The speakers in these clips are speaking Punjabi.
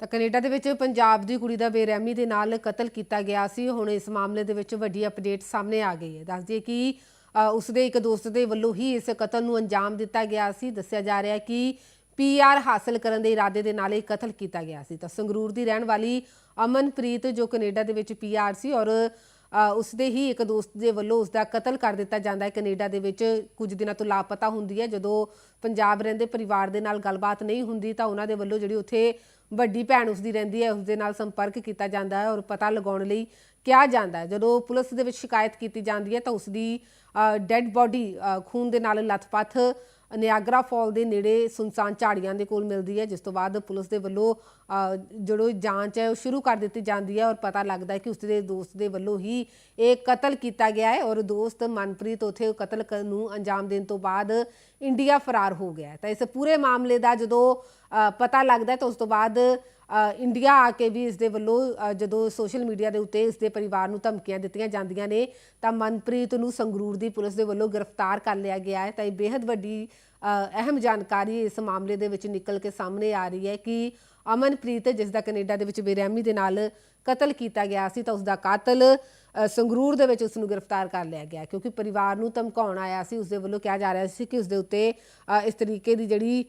ਤਾਂ ਕੈਨੇਡਾ ਦੇ ਵਿੱਚ ਪੰਜਾਬ ਦੀ ਕੁੜੀ ਦਾ ਬੇਰਹਿਮੀ ਦੇ ਨਾਲ ਕਤਲ ਕੀਤਾ ਗਿਆ ਸੀ। ਹੁਣ ਇਸ ਮਾਮਲੇ ਦੇ ਵਿੱਚ ਵੱਡੀ ਅਪਡੇਟ ਸਾਹਮਣੇ ਆ ਗਈ ਹੈ। ਦੱਸ ਦਈਏ ਕਿ ਅ, ਉਸਦੇ ਇੱਕ ਦੋਸਤ ਦੇ ਵੱਲੋਂ ਹੀ ਇਸ ਕਤਲ ਨੂੰ ਅੰਜਾਮ ਦਿੱਤਾ ਗਿਆ ਸੀ। ਦੱਸਿਆ ਜਾ ਰਿਹਾ ਹੈ ਕਿ ਪੀਆਰ ਹਾਸਲ ਕਰਨ ਦੇ ਇਰਾਦੇ ਦੇ ਨਾਲ ਇਹ ਕਤਲ ਕੀਤਾ ਗਿਆ ਸੀ। ਤਾਂ ਸੰਗਰੂਰ ਦੀ ਰਹਿਣ ਵਾਲੀ ਅਮਨਪ੍ਰੀਤ ਜੋ ਕੈਨੇਡਾ ਦੇ ਵਿੱਚ ਪੀਆਰ ਸੀ ਔਰ ਉਸਦੇ ਹੀ ਇੱਕ ਦੋਸਤ ਦੇ ਵੱਲੋਂ ਉਸਦਾ ਕਤਲ ਕਰ ਦਿੱਤਾ ਜਾਂਦਾ ਹੈ। ਕੈਨੇਡਾ ਦੇ ਵਿੱਚ ਕੁਝ ਦਿਨਾਂ ਤੋਂ ਲਾਪਤਾ ਹੁੰਦੀ ਹੈ। ਜਦੋਂ ਪੰਜਾਬ ਰਹਿੰਦੇ ਪਰਿਵਾਰ ਦੇ ਨਾਲ ਗੱਲਬਾਤ ਨਹੀਂ ਹੁੰਦੀ ਤਾਂ ਉਹਨਾਂ ਦੇ ਵੱਲੋਂ ਜਿਹੜੀ ਉੱਥੇ ਵੱਡੀ ਭੈਣ ਉਸਦੀ ਰਹਿੰਦੀ ਹੈ, ਉਸਦੇ ਨਾਲ ਸੰਪਰਕ ਕੀਤਾ ਜਾਂਦਾ ਹੈ ਔਰ ਪਤਾ ਲਗਾਉਣ ਲਈ ਕਿਹਾ ਜਾਂਦਾ ਹੈ। ਜਦੋਂ ਪੁਲਿਸ ਦੇ ਵਿੱਚ ਸ਼ਿਕਾਇਤ ਕੀਤੀ ਜਾਂਦੀ ਹੈ ਤਾਂ ਉਸਦੀ ਡੈੱਡ ਬਾਡੀ ਖੂਨ ਦੇ ਨਾਲ ਲੱਥਪੱਥ ਨਿਆਗਰਾ ਫਾਲ ਦੇ ਨੇੜੇ ਸੁਨਸਾਨ ਝਾੜੀਆਂ ਦੇ ਕੋਲ ਮਿਲਦੀ ਹੈ ਜਿਸ ਤੋਂ ਬਾਅਦ ਪੁਲਿਸ ਦੇ ਵੱਲੋਂ ਅ, ਜਿਹੜੀ ਜਾਂਚ ਹੈ ਉਹ ਸ਼ੁਰੂ ਕਰ ਦਿੱਤੀ ਜਾਂਦੀ ਹੈ ਔਰ ਪਤਾ ਲੱਗਦਾ ਹੈ ਕਿ ਉਸਦੇ ਦੋਸਤ ਦੇ ਵੱਲੋਂ ਹੀ ਇਹ ਕਤਲ ਕੀਤਾ ਗਿਆ ਹੈ ਔਰ ਦੋਸਤ ਮਨਪ੍ਰੀਤ ਉਥੇ ਕਤਲ ਕਰਨ ਨੂੰ ਅੰਜਾਮ ਦੇਣ ਤੋਂ ਬਾਅਦ ਇੰਡੀਆ ਫਰਾਰ ਹੋ ਗਿਆ ਤਾਂ ਇਸ ਪੂਰੇ ਮਾਮਲੇ ਦਾ ਜਦੋਂ ਪਤਾ ਲੱਗਦਾ ਤਾਂ ਉਸ ਤੋਂ ਬਾਅਦ ਇੰਡੀਆ ਆ ਕੇ ਵੀ ਇਸ ਦੇ ਵੱਲੋਂ ਜਦੋਂ ਸੋਸ਼ਲ ਮੀਡੀਆ ਦੇ ਉੱਤੇ ਇਸ ਦੇ ਪਰਿਵਾਰ ਨੂੰ ਧਮਕੀਆਂ ਦਿੱਤੀਆਂ ਜਾਂਦੀਆਂ ਨੇ, ਤਾਂ ਮਨਪ੍ਰੀਤ ਨੂੰ ਸੰਗਰੂਰ ਦੀ ਪੁਲਿਸ ਦੇ ਵੱਲੋਂ ਗ੍ਰਿਫਤਾਰ ਕਰ ਲਿਆ ਗਿਆ ਹੈ। ਤਾਂ ਇਹ ਬੇहद ਵੱਡੀ ਅਹਿਮ ਜਾਣਕਾਰੀ ਇਸ ਮਾਮਲੇ ਦੇ ਵਿੱਚ ਨਿਕਲ ਕੇ ਸਾਹਮਣੇ ਆ ਰਹੀ ਹੈ ਕਿ ਅਮਨਪ੍ਰੀਤ, ਜਿਸ ਦਾ ਕੈਨੇਡਾ ਦੇ ਵਿੱਚ ਬੇਰਹਿਮੀ ਦੇ ਨਾਲ ਕਤਲ ਕੀਤਾ ਗਿਆ ਸੀ, ਤਾਂ ਉਸ ਦਾ ਕਾਤਲ ਸੰਗਰੂਰ ਦੇ ਵਿੱਚ ਉਸ ਨੂੰ ਗ੍ਰਿਫਤਾਰ ਕਰ ਲਿਆ ਗਿਆ ਕਿਉਂਕਿ ਪਰਿਵਾਰ ਨੂੰ ਧਮਕਾਉਣ ਆਇਆ ਸੀ ਉਸ ਦੇ ਵੱਲੋਂ ਕਿਹਾ ਜਾ ਰਿਹਾ ਸੀ ਕਿ ਉਸ ਦੇ ਉੱਤੇ ਇਸ ਤਰੀਕੇ ਦੀ ਜਿਹੜੀ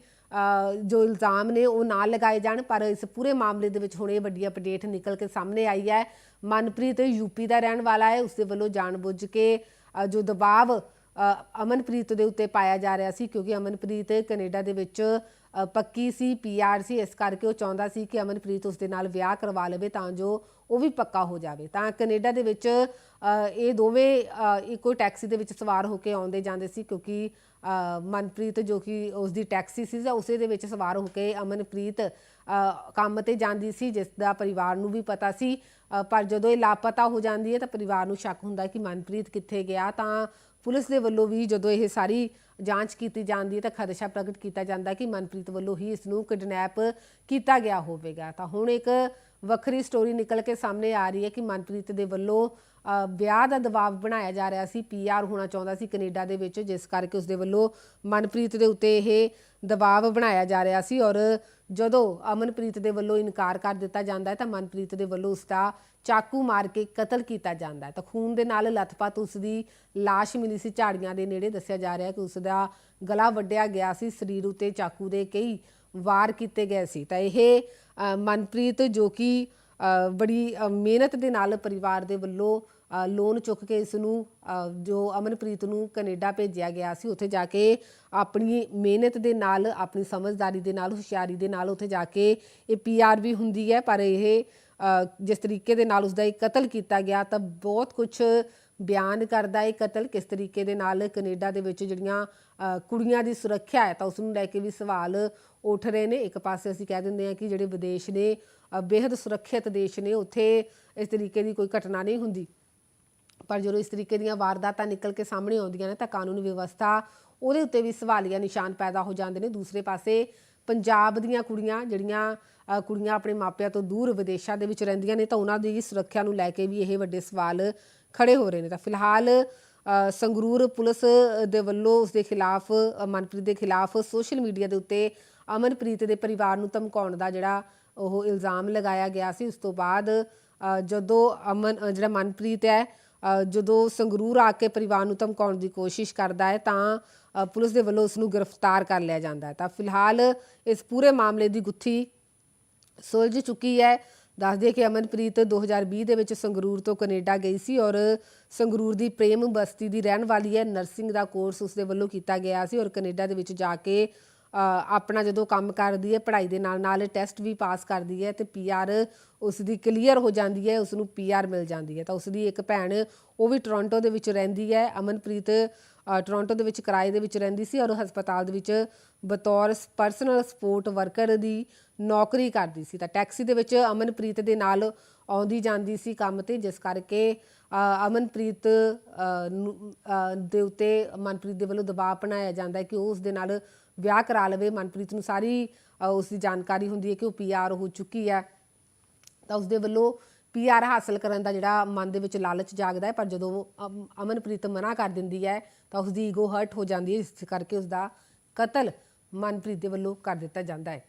ਜੋ ਇਲਜ਼ਾਮ ਨੇ ਉਹ ਨਾ ਲਗਾਏ ਜਾਣ, ਪਰ ਇਸ ਪੂਰੇ ਮਾਮਲੇ ਦੇ ਵਿੱਚ ਹੁਣ ਇਹ ਵੱਡੀ ਅਪਡੇਟ ਨਿਕਲ ਕੇ ਸਾਹਮਣੇ ਆਈ ਹੈ। ਮਨਪ੍ਰੀਤ ਯੂਪੀ ਦਾ ਰਹਿਣ ਵਾਲਾ ਹੈ ਉਸ ਦੇ ਵੱਲੋਂ ਜਾਣਬੁੱਝ ਕੇ ਜੋ ਦਬਾਅ ਅਮਨਪ੍ਰੀਤ ਦੇ ਉੱਤੇ ਪਾਇਆ ਜਾ ਰਿਹਾ ਸੀ ਕਿਉਂਕਿ ਅਮਨਪ੍ਰੀਤ ਕੈਨੇਡਾ ਦੇ ਵਿੱਚ ਪੱਕੀ ਸੀ ਪੀਆਰ ਸੀ, ਇਸ ਕਰਕੇ ਉਹ ਚਾਹੁੰਦਾ ਸੀ ਕਿ ਅਮਨਪ੍ਰੀਤ ਉਸ ਦੇ ਨਾਲ ਵਿਆਹ ਕਰਵਾ ਲਵੇ ਤਾਂ ਜੋ ਉਹ ਵੀ ਪੱਕਾ ਹੋ ਜਾਵੇ। ਤਾਂ ਕੈਨੇਡਾ ਦੇ ਵਿੱਚ ਇਹ ਦੋਵੇਂ ਇੱਕੋ ਟੈਕਸੀ ਦੇ ਵਿੱਚ ਸਵਾਰ ਹੋ ਕੇ ਆਉਂਦੇ ਜਾਂਦੇ ਸੀ ਕਿਉਂਕਿ ਮਨਪ੍ਰੀਤ ਜੋ ਕਿ ਉਸ ਦੀ ਟੈਕਸੀ ਸੀ, ਜਾਂ ਉਸੇ ਦੇ ਵਿੱਚ ਸਵਾਰ ਹੋ ਕੇ ਅਮਨਪ੍ਰੀਤ ਕੰਮ ਤੇ ਜਾਂਦੀ ਸੀ, ਜਿਸ ਦਾ ਪਰਿਵਾਰ ਨੂੰ ਵੀ ਪਤਾ ਸੀ। ਪਰ ਜਦੋਂ ਇਹ ਲਾਪਤਾ ਹੋ ਜਾਂਦੀ ਹੈ ਤਾਂ ਪਰਿਵਾਰ ਨੂੰ ਸ਼ੱਕ ਹੁੰਦਾ ਕਿ ਮਨਪ੍ਰੀਤ ਕਿੱਥੇ ਗਿਆ ਤਾਂ ਪੁਲਿਸ ਦੇ ਵੱਲੋਂ ਵੀ ਜਦੋਂ ਇਹ ਸਾਰੀ ਜਾਂਚ ਕੀਤੀ ਜਾਂਦੀ ਹੈ ਤਾਂ ਖਦਸ਼ਾ ਪ੍ਰਗਟ ਕੀਤਾ ਜਾਂਦਾ ਕਿ ਮਨਪ੍ਰੀਤ ਵੱਲੋਂ ਹੀ ਇਸ ਨੂੰ ਕਿਡਨੈਪ ਕੀਤਾ ਗਿਆ ਹੋਵੇਗਾ। ਤਾਂ ਹੁਣ ਇੱਕ ਵੱਖਰੀ ਸਟੋਰੀ ਨਿਕਲ ਕੇ ਸਾਹਮਣੇ ਆ ਰਹੀ ਹੈ ਕਿ ਮਨਪ੍ਰੀਤ ਦੇ ਵੱਲੋਂ ਵਿਆਹ ਦਾ ਦਬਾਅ ਬਣਾਇਆ ਜਾ ਰਿਹਾ ਸੀ ਪੀਆਰ ਹੋਣਾ ਚਾਹੁੰਦਾ ਸੀ ਕੈਨੇਡਾ ਦੇ ਵਿੱਚ, ਜਿਸ ਕਰਕੇ ਉਸ ਦੇ ਵੱਲੋਂ ਮਨਪ੍ਰੀਤ ਦੇ ਉੱਤੇ ਇਹ ਦਬਾਅ ਬਣਾਇਆ ਜਾ ਰਿਹਾ ਸੀ ਔਰ ਜਦੋਂ ਅਮਨਪ੍ਰੀਤ ਦੇ ਵੱਲੋਂ ਇਨਕਾਰ ਕਰ ਦਿੱਤਾ ਜਾਂਦਾ ਹੈ ਤਾਂ ਮਨਪ੍ਰੀਤ ਦੇ ਵੱਲੋਂ ਉਸ ਦਾ ਚਾਕੂ ਮਾਰ ਕੇ ਕਤਲ ਕੀਤਾ ਜਾਂਦਾ ਹੈ। ਤਾਂ ਖੂਨ ਦੇ ਨਾਲ ਲੱਥਪੱਥ ਉਸ ਦੀ ਲਾਸ਼ ਮਿਲੀ ਸੀ। ਝਾੜੀਆਂ ਦੇ ਨੇੜੇ ਦੱਸਿਆ ਜਾ ਰਿਹਾ ਹੈ ਕਿ ਉਸ ਦਾ ਗਲਾ ਵੱਢਿਆ ਗਿਆ ਸੀ। ਸਰੀਰ ਉਤੇ ਚਾਕੂ ਦੇ ਕਈ ਵਾਰ ਕੀਤੇ ਗਏ ਸੀ। ਤਾਂ ਇਹ ਮਨਪ੍ਰੀਤ ਜੋ ਕਿ ਬੜੀ ਮਿਹਨਤ ਦੇ ਨਾਲ ਪਰਿਵਾਰ ਦੇ ਵੱਲੋਂ ਲੋਨ ਚੁੱਕ ਕੇ ਇਸ ਨੂੰ ਜੋ ਅਮਨਪ੍ਰੀਤ ਨੂੰ ਕੈਨੇਡਾ ਭੇਜਿਆ ਗਿਆ ਸੀ ਉੱਥੇ ਜਾ ਕੇ ਆਪਣੀ ਮਿਹਨਤ ਦੇ ਨਾਲ ਆਪਣੀ ਸਮਝਦਾਰੀ ਦੇ ਨਾਲ ਹੁਸ਼ਿਆਰੀ ਦੇ ਨਾਲ ਉੱਥੇ ਜਾ ਕੇ ਇਹ ਪੀਆਰ ਵੀ ਹੁੰਦੀ ਹੈ ਪਰ ਇਹ ਜਿਸ ਤਰੀਕੇ ਦੇ ਨਾਲ ਉਸ ਦਾ ਇਹ ਕਤਲ ਕੀਤਾ ਗਿਆ ਤਾਂ ਬਹੁਤ ਕੁਝ ਬਿਆਨ ਕਰਦਾ ਇਹ ਕਤਲ ਕਿਸ ਤਰੀਕੇ ਦੇ ਨਾਲ ਕੈਨੇਡਾ ਦੇ ਵਿੱਚ ਜਿਹੜੀਆਂ ਕੁੜੀਆਂ ਦੀ ਸੁਰੱਖਿਆ ਹੈ ਤਾਂ ਉਸ ਨੂੰ ਲੈ ਕੇ ਵੀ ਸਵਾਲ ਉੱਠ ਰਹੇ ਨੇ। ਇੱਕ ਪਾਸੇ ਅਸੀਂ ਕਹਿ ਦਿੰਦੇ ਹਾਂ ਕਿ ਜਿਹੜੇ ਵਿਦੇਸ਼ ਨੇ ਅ, ਬੇहद ਸੁਰੱਖਿਅਤ ਦੇਸ਼ ਨੇ ਉੱਥੇ ਇਸ ਤਰੀਕੇ ਦੀ ਕੋਈ ਘਟਨਾ ਨਹੀਂ ਹੁੰਦੀ। ਪਰ ਜਦੋਂ ਇਸ ਤਰੀਕੇ ਦੀਆਂ ਵਾਰਦਾਤਾਂ ਨਿਕਲ ਕੇ ਸਾਹਮਣੇ ਆਉਂਦੀਆਂ ਨੇ ਤਾਂ ਕਾਨੂੰਨ ਵਿਵਸਥਾ ਉਹਦੇ ਉੱਤੇ ਵੀ ਸਵਾਲੀਆ ਨਿਸ਼ਾਨ ਪੈਦਾ ਹੋ ਜਾਂਦੇ ਨੇ। ਦੂਸਰੇ ਪਾਸੇ ਪੰਜਾਬ ਦੀਆਂ ਕੁੜੀਆਂ ਜਿਹੜੀਆਂ ਕੁੜੀਆਂ ਆਪਣੇ ਮਾਪਿਆਂ ਤੋਂ ਦੂਰ ਵਿਦੇਸ਼ਾਂ ਦੇ ਵਿੱਚ ਰਹਿੰਦੀਆਂ ਨੇ ਤਾਂ ਉਹਨਾਂ ਦੀ ਸੁਰੱਖਿਆ ਨੂੰ ਲੈ ਕੇ ਵੀ ਇਹ ਵੱਡੇ ਸਵਾਲ ਖੜੇ ਹੋ ਰਹੇ ਨੇ। ਤਾਂ ਫਿਲਹਾਲ ਸੰਗਰੂਰ ਪੁਲਿਸ ਦੇ ਵੱਲੋਂ ਉਸ ਦੇ ਖਿਲਾਫ ਮਨਪ੍ਰੀਤ ਦੇ ਖਿਲਾਫ ਸੋਸ਼ਲ ਮੀਡੀਆ ਦੇ ਉੱਤੇ ਅਮਨਪ੍ਰੀਤ ਦੇ ਪਰਿਵਾਰ ਨੂੰ ਧਮਕਾਉਣ ਦਾ ਜਿਹੜਾ ਉਹ ਇਲਜ਼ਾਮ ਲਗਾਇਆ ਗਿਆ ਸੀ। ਉਸ ਤੋਂ ਬਾਅਦ ਜਦੋਂ ਅਮਨ ਜਿਹੜਾ ਮਨਪ੍ਰੀਤ ਹੈ ਜਦੋਂ ਸੰਗਰੂਰ ਆ ਕੇ ਪਰਿਵਾਰ ਨੂੰ ਧਮਕਾਉਣ ਦੀ ਕੋਸ਼ਿਸ਼ ਕਰਦਾ ਹੈ, ਤਾਂ ਪੁਲਿਸ ਦੇ ਵੱਲੋਂ ਉਸ ਨੂੰ ਗ੍ਰਿਫਤਾਰ ਕਰ ਲਿਆ ਜਾਂਦਾ ਹੈ। ਤਾਂ ਫਿਲਹਾਲ ਇਸ ਪੂਰੇ ਮਾਮਲੇ ਦੀ ਗੁੱਥੀ ਸੁਲਝ ਚੁੱਕੀ ਹੈ। ਦੱਸ ਦਈਏ ਕਿ ਅਮਨਪ੍ਰੀਤ 2020 ਦੇ ਵਿੱਚ ਸੰਗਰੂਰ ਤੋਂ ਕੈਨੇਡਾ ਗਈ ਸੀ ਔਰ ਸੰਗਰੂਰ ਦੀ ਪ੍ਰੇਮ ਬਸਤੀ ਦੀ ਰਹਿਣ ਵਾਲੀ ਹੈ। ਨਰਸਿੰਗ ਦਾ ਕੋਰਸ ਉਸ ਦੇ ਵੱਲੋਂ ਕੀਤਾ ਗਿਆ ਸੀ ਔਰ ਕੈਨੇਡਾ ਦੇ ਵਿੱਚ ਜਾ ਕੇ ਆਪਣਾ ਜਦੋਂ ਕੰਮ ਕਰਦੀ ਹੈ ਪੜ੍ਹਾਈ ਦੇ ਨਾਲ ਨਾਲ ਟੈਸਟ ਵੀ ਪਾਸ ਕਰਦੀ ਹੈ ਤੇ ਪੀਆਰ ਉਸ ਦੀ ਕਲੀਅਰ ਹੋ ਜਾਂਦੀ ਹੈ ਉਸ ਨੂੰ ਪੀਆਰ ਮਿਲ ਜਾਂਦੀ ਹੈ। ਤਾਂ ਉਸ ਦੀ ਇੱਕ ਭੈਣ ਉਹ ਵੀ ਟੋਰਾਂਟੋ ਦੇ ਵਿੱਚ ਰਹਿੰਦੀ ਹੈ ਅਮਨਪ੍ਰੀਤ ਅ, ਟੋਰਾਂਟੋ ਦੇ ਵਿੱਚ ਕਿਰਾਏ ਦੇ ਵਿੱਚ ਰਹਿੰਦੀ ਸੀ ਔਰ ਹਸਪਤਾਲ ਦੇ ਵਿੱਚ ਬਤੌਰ ਪਰਸਨਲ ਸਪੋਰਟ ਵਰਕਰ ਦੀ ਨੌਕਰੀ ਕਰਦੀ ਸੀ। ਤਾਂ ਟੈਕਸੀ ਦੇ ਵਿੱਚ ਅਮਨਪ੍ਰੀਤ ਦੇ ਨਾਲ ਆਉਂਦੀ ਜਾਂਦੀ ਸੀ ਕੰਮ ਤੇ ਜਿਸ ਕਰਕੇ ਅਮਨਪ੍ਰੀਤ ਨੂੰ- ਦੇ ਉੱਤੇ ਮਨਪ੍ਰੀਤ ਦੇ ਵੱਲੋਂ ਦਬਾਅ ਬਣਾਇਆ ਜਾਂਦਾ ਕਿ ਉਹ ਉਸ ਦੇ ਨਾਲ ਵਿਆਹ ਕਰਾ ਲਵੇ, ਮਨਪ੍ਰੀਤ ਨੂੰ ਸਾਰੀ ਉਸ ਦੀ ਜਾਣਕਾਰੀ ਹੁੰਦੀ ਹੈ ਕਿ ਉਹ ਪੀਆਰ ਹੋ ਚੁੱਕੀ ਹੈ। ਤਾਂ ਉਸ ਦੇ ਵੱਲੋਂ ਪੀਆਰ ਹਾਸਲ ਕਰਨ ਦਾ ਜਿਹੜਾ ਮਨ ਦੇ ਵਿੱਚ ਲਾਲਚ ਜਾਗਦਾ ਹੈ, ਪਰ ਜਦੋਂ ਅਮਨਪ੍ਰੀਤ ਮਨਾ ਕਰ ਦਿੰਦੀ ਹੈ, ਤਾਂ ਉਸ ਦੀ ਈਗੋ ਹਰਟ ਹੋ ਜਾਂਦੀ ਹੈ, ਇਸ ਕਰਕੇ ਉਸ ਦਾ ਕਤਲ ਮਨਪ੍ਰੀਤ ਦੇ ਵੱਲੋਂ ਕਰ ਦਿੱਤਾ ਜਾਂਦਾ ਹੈ।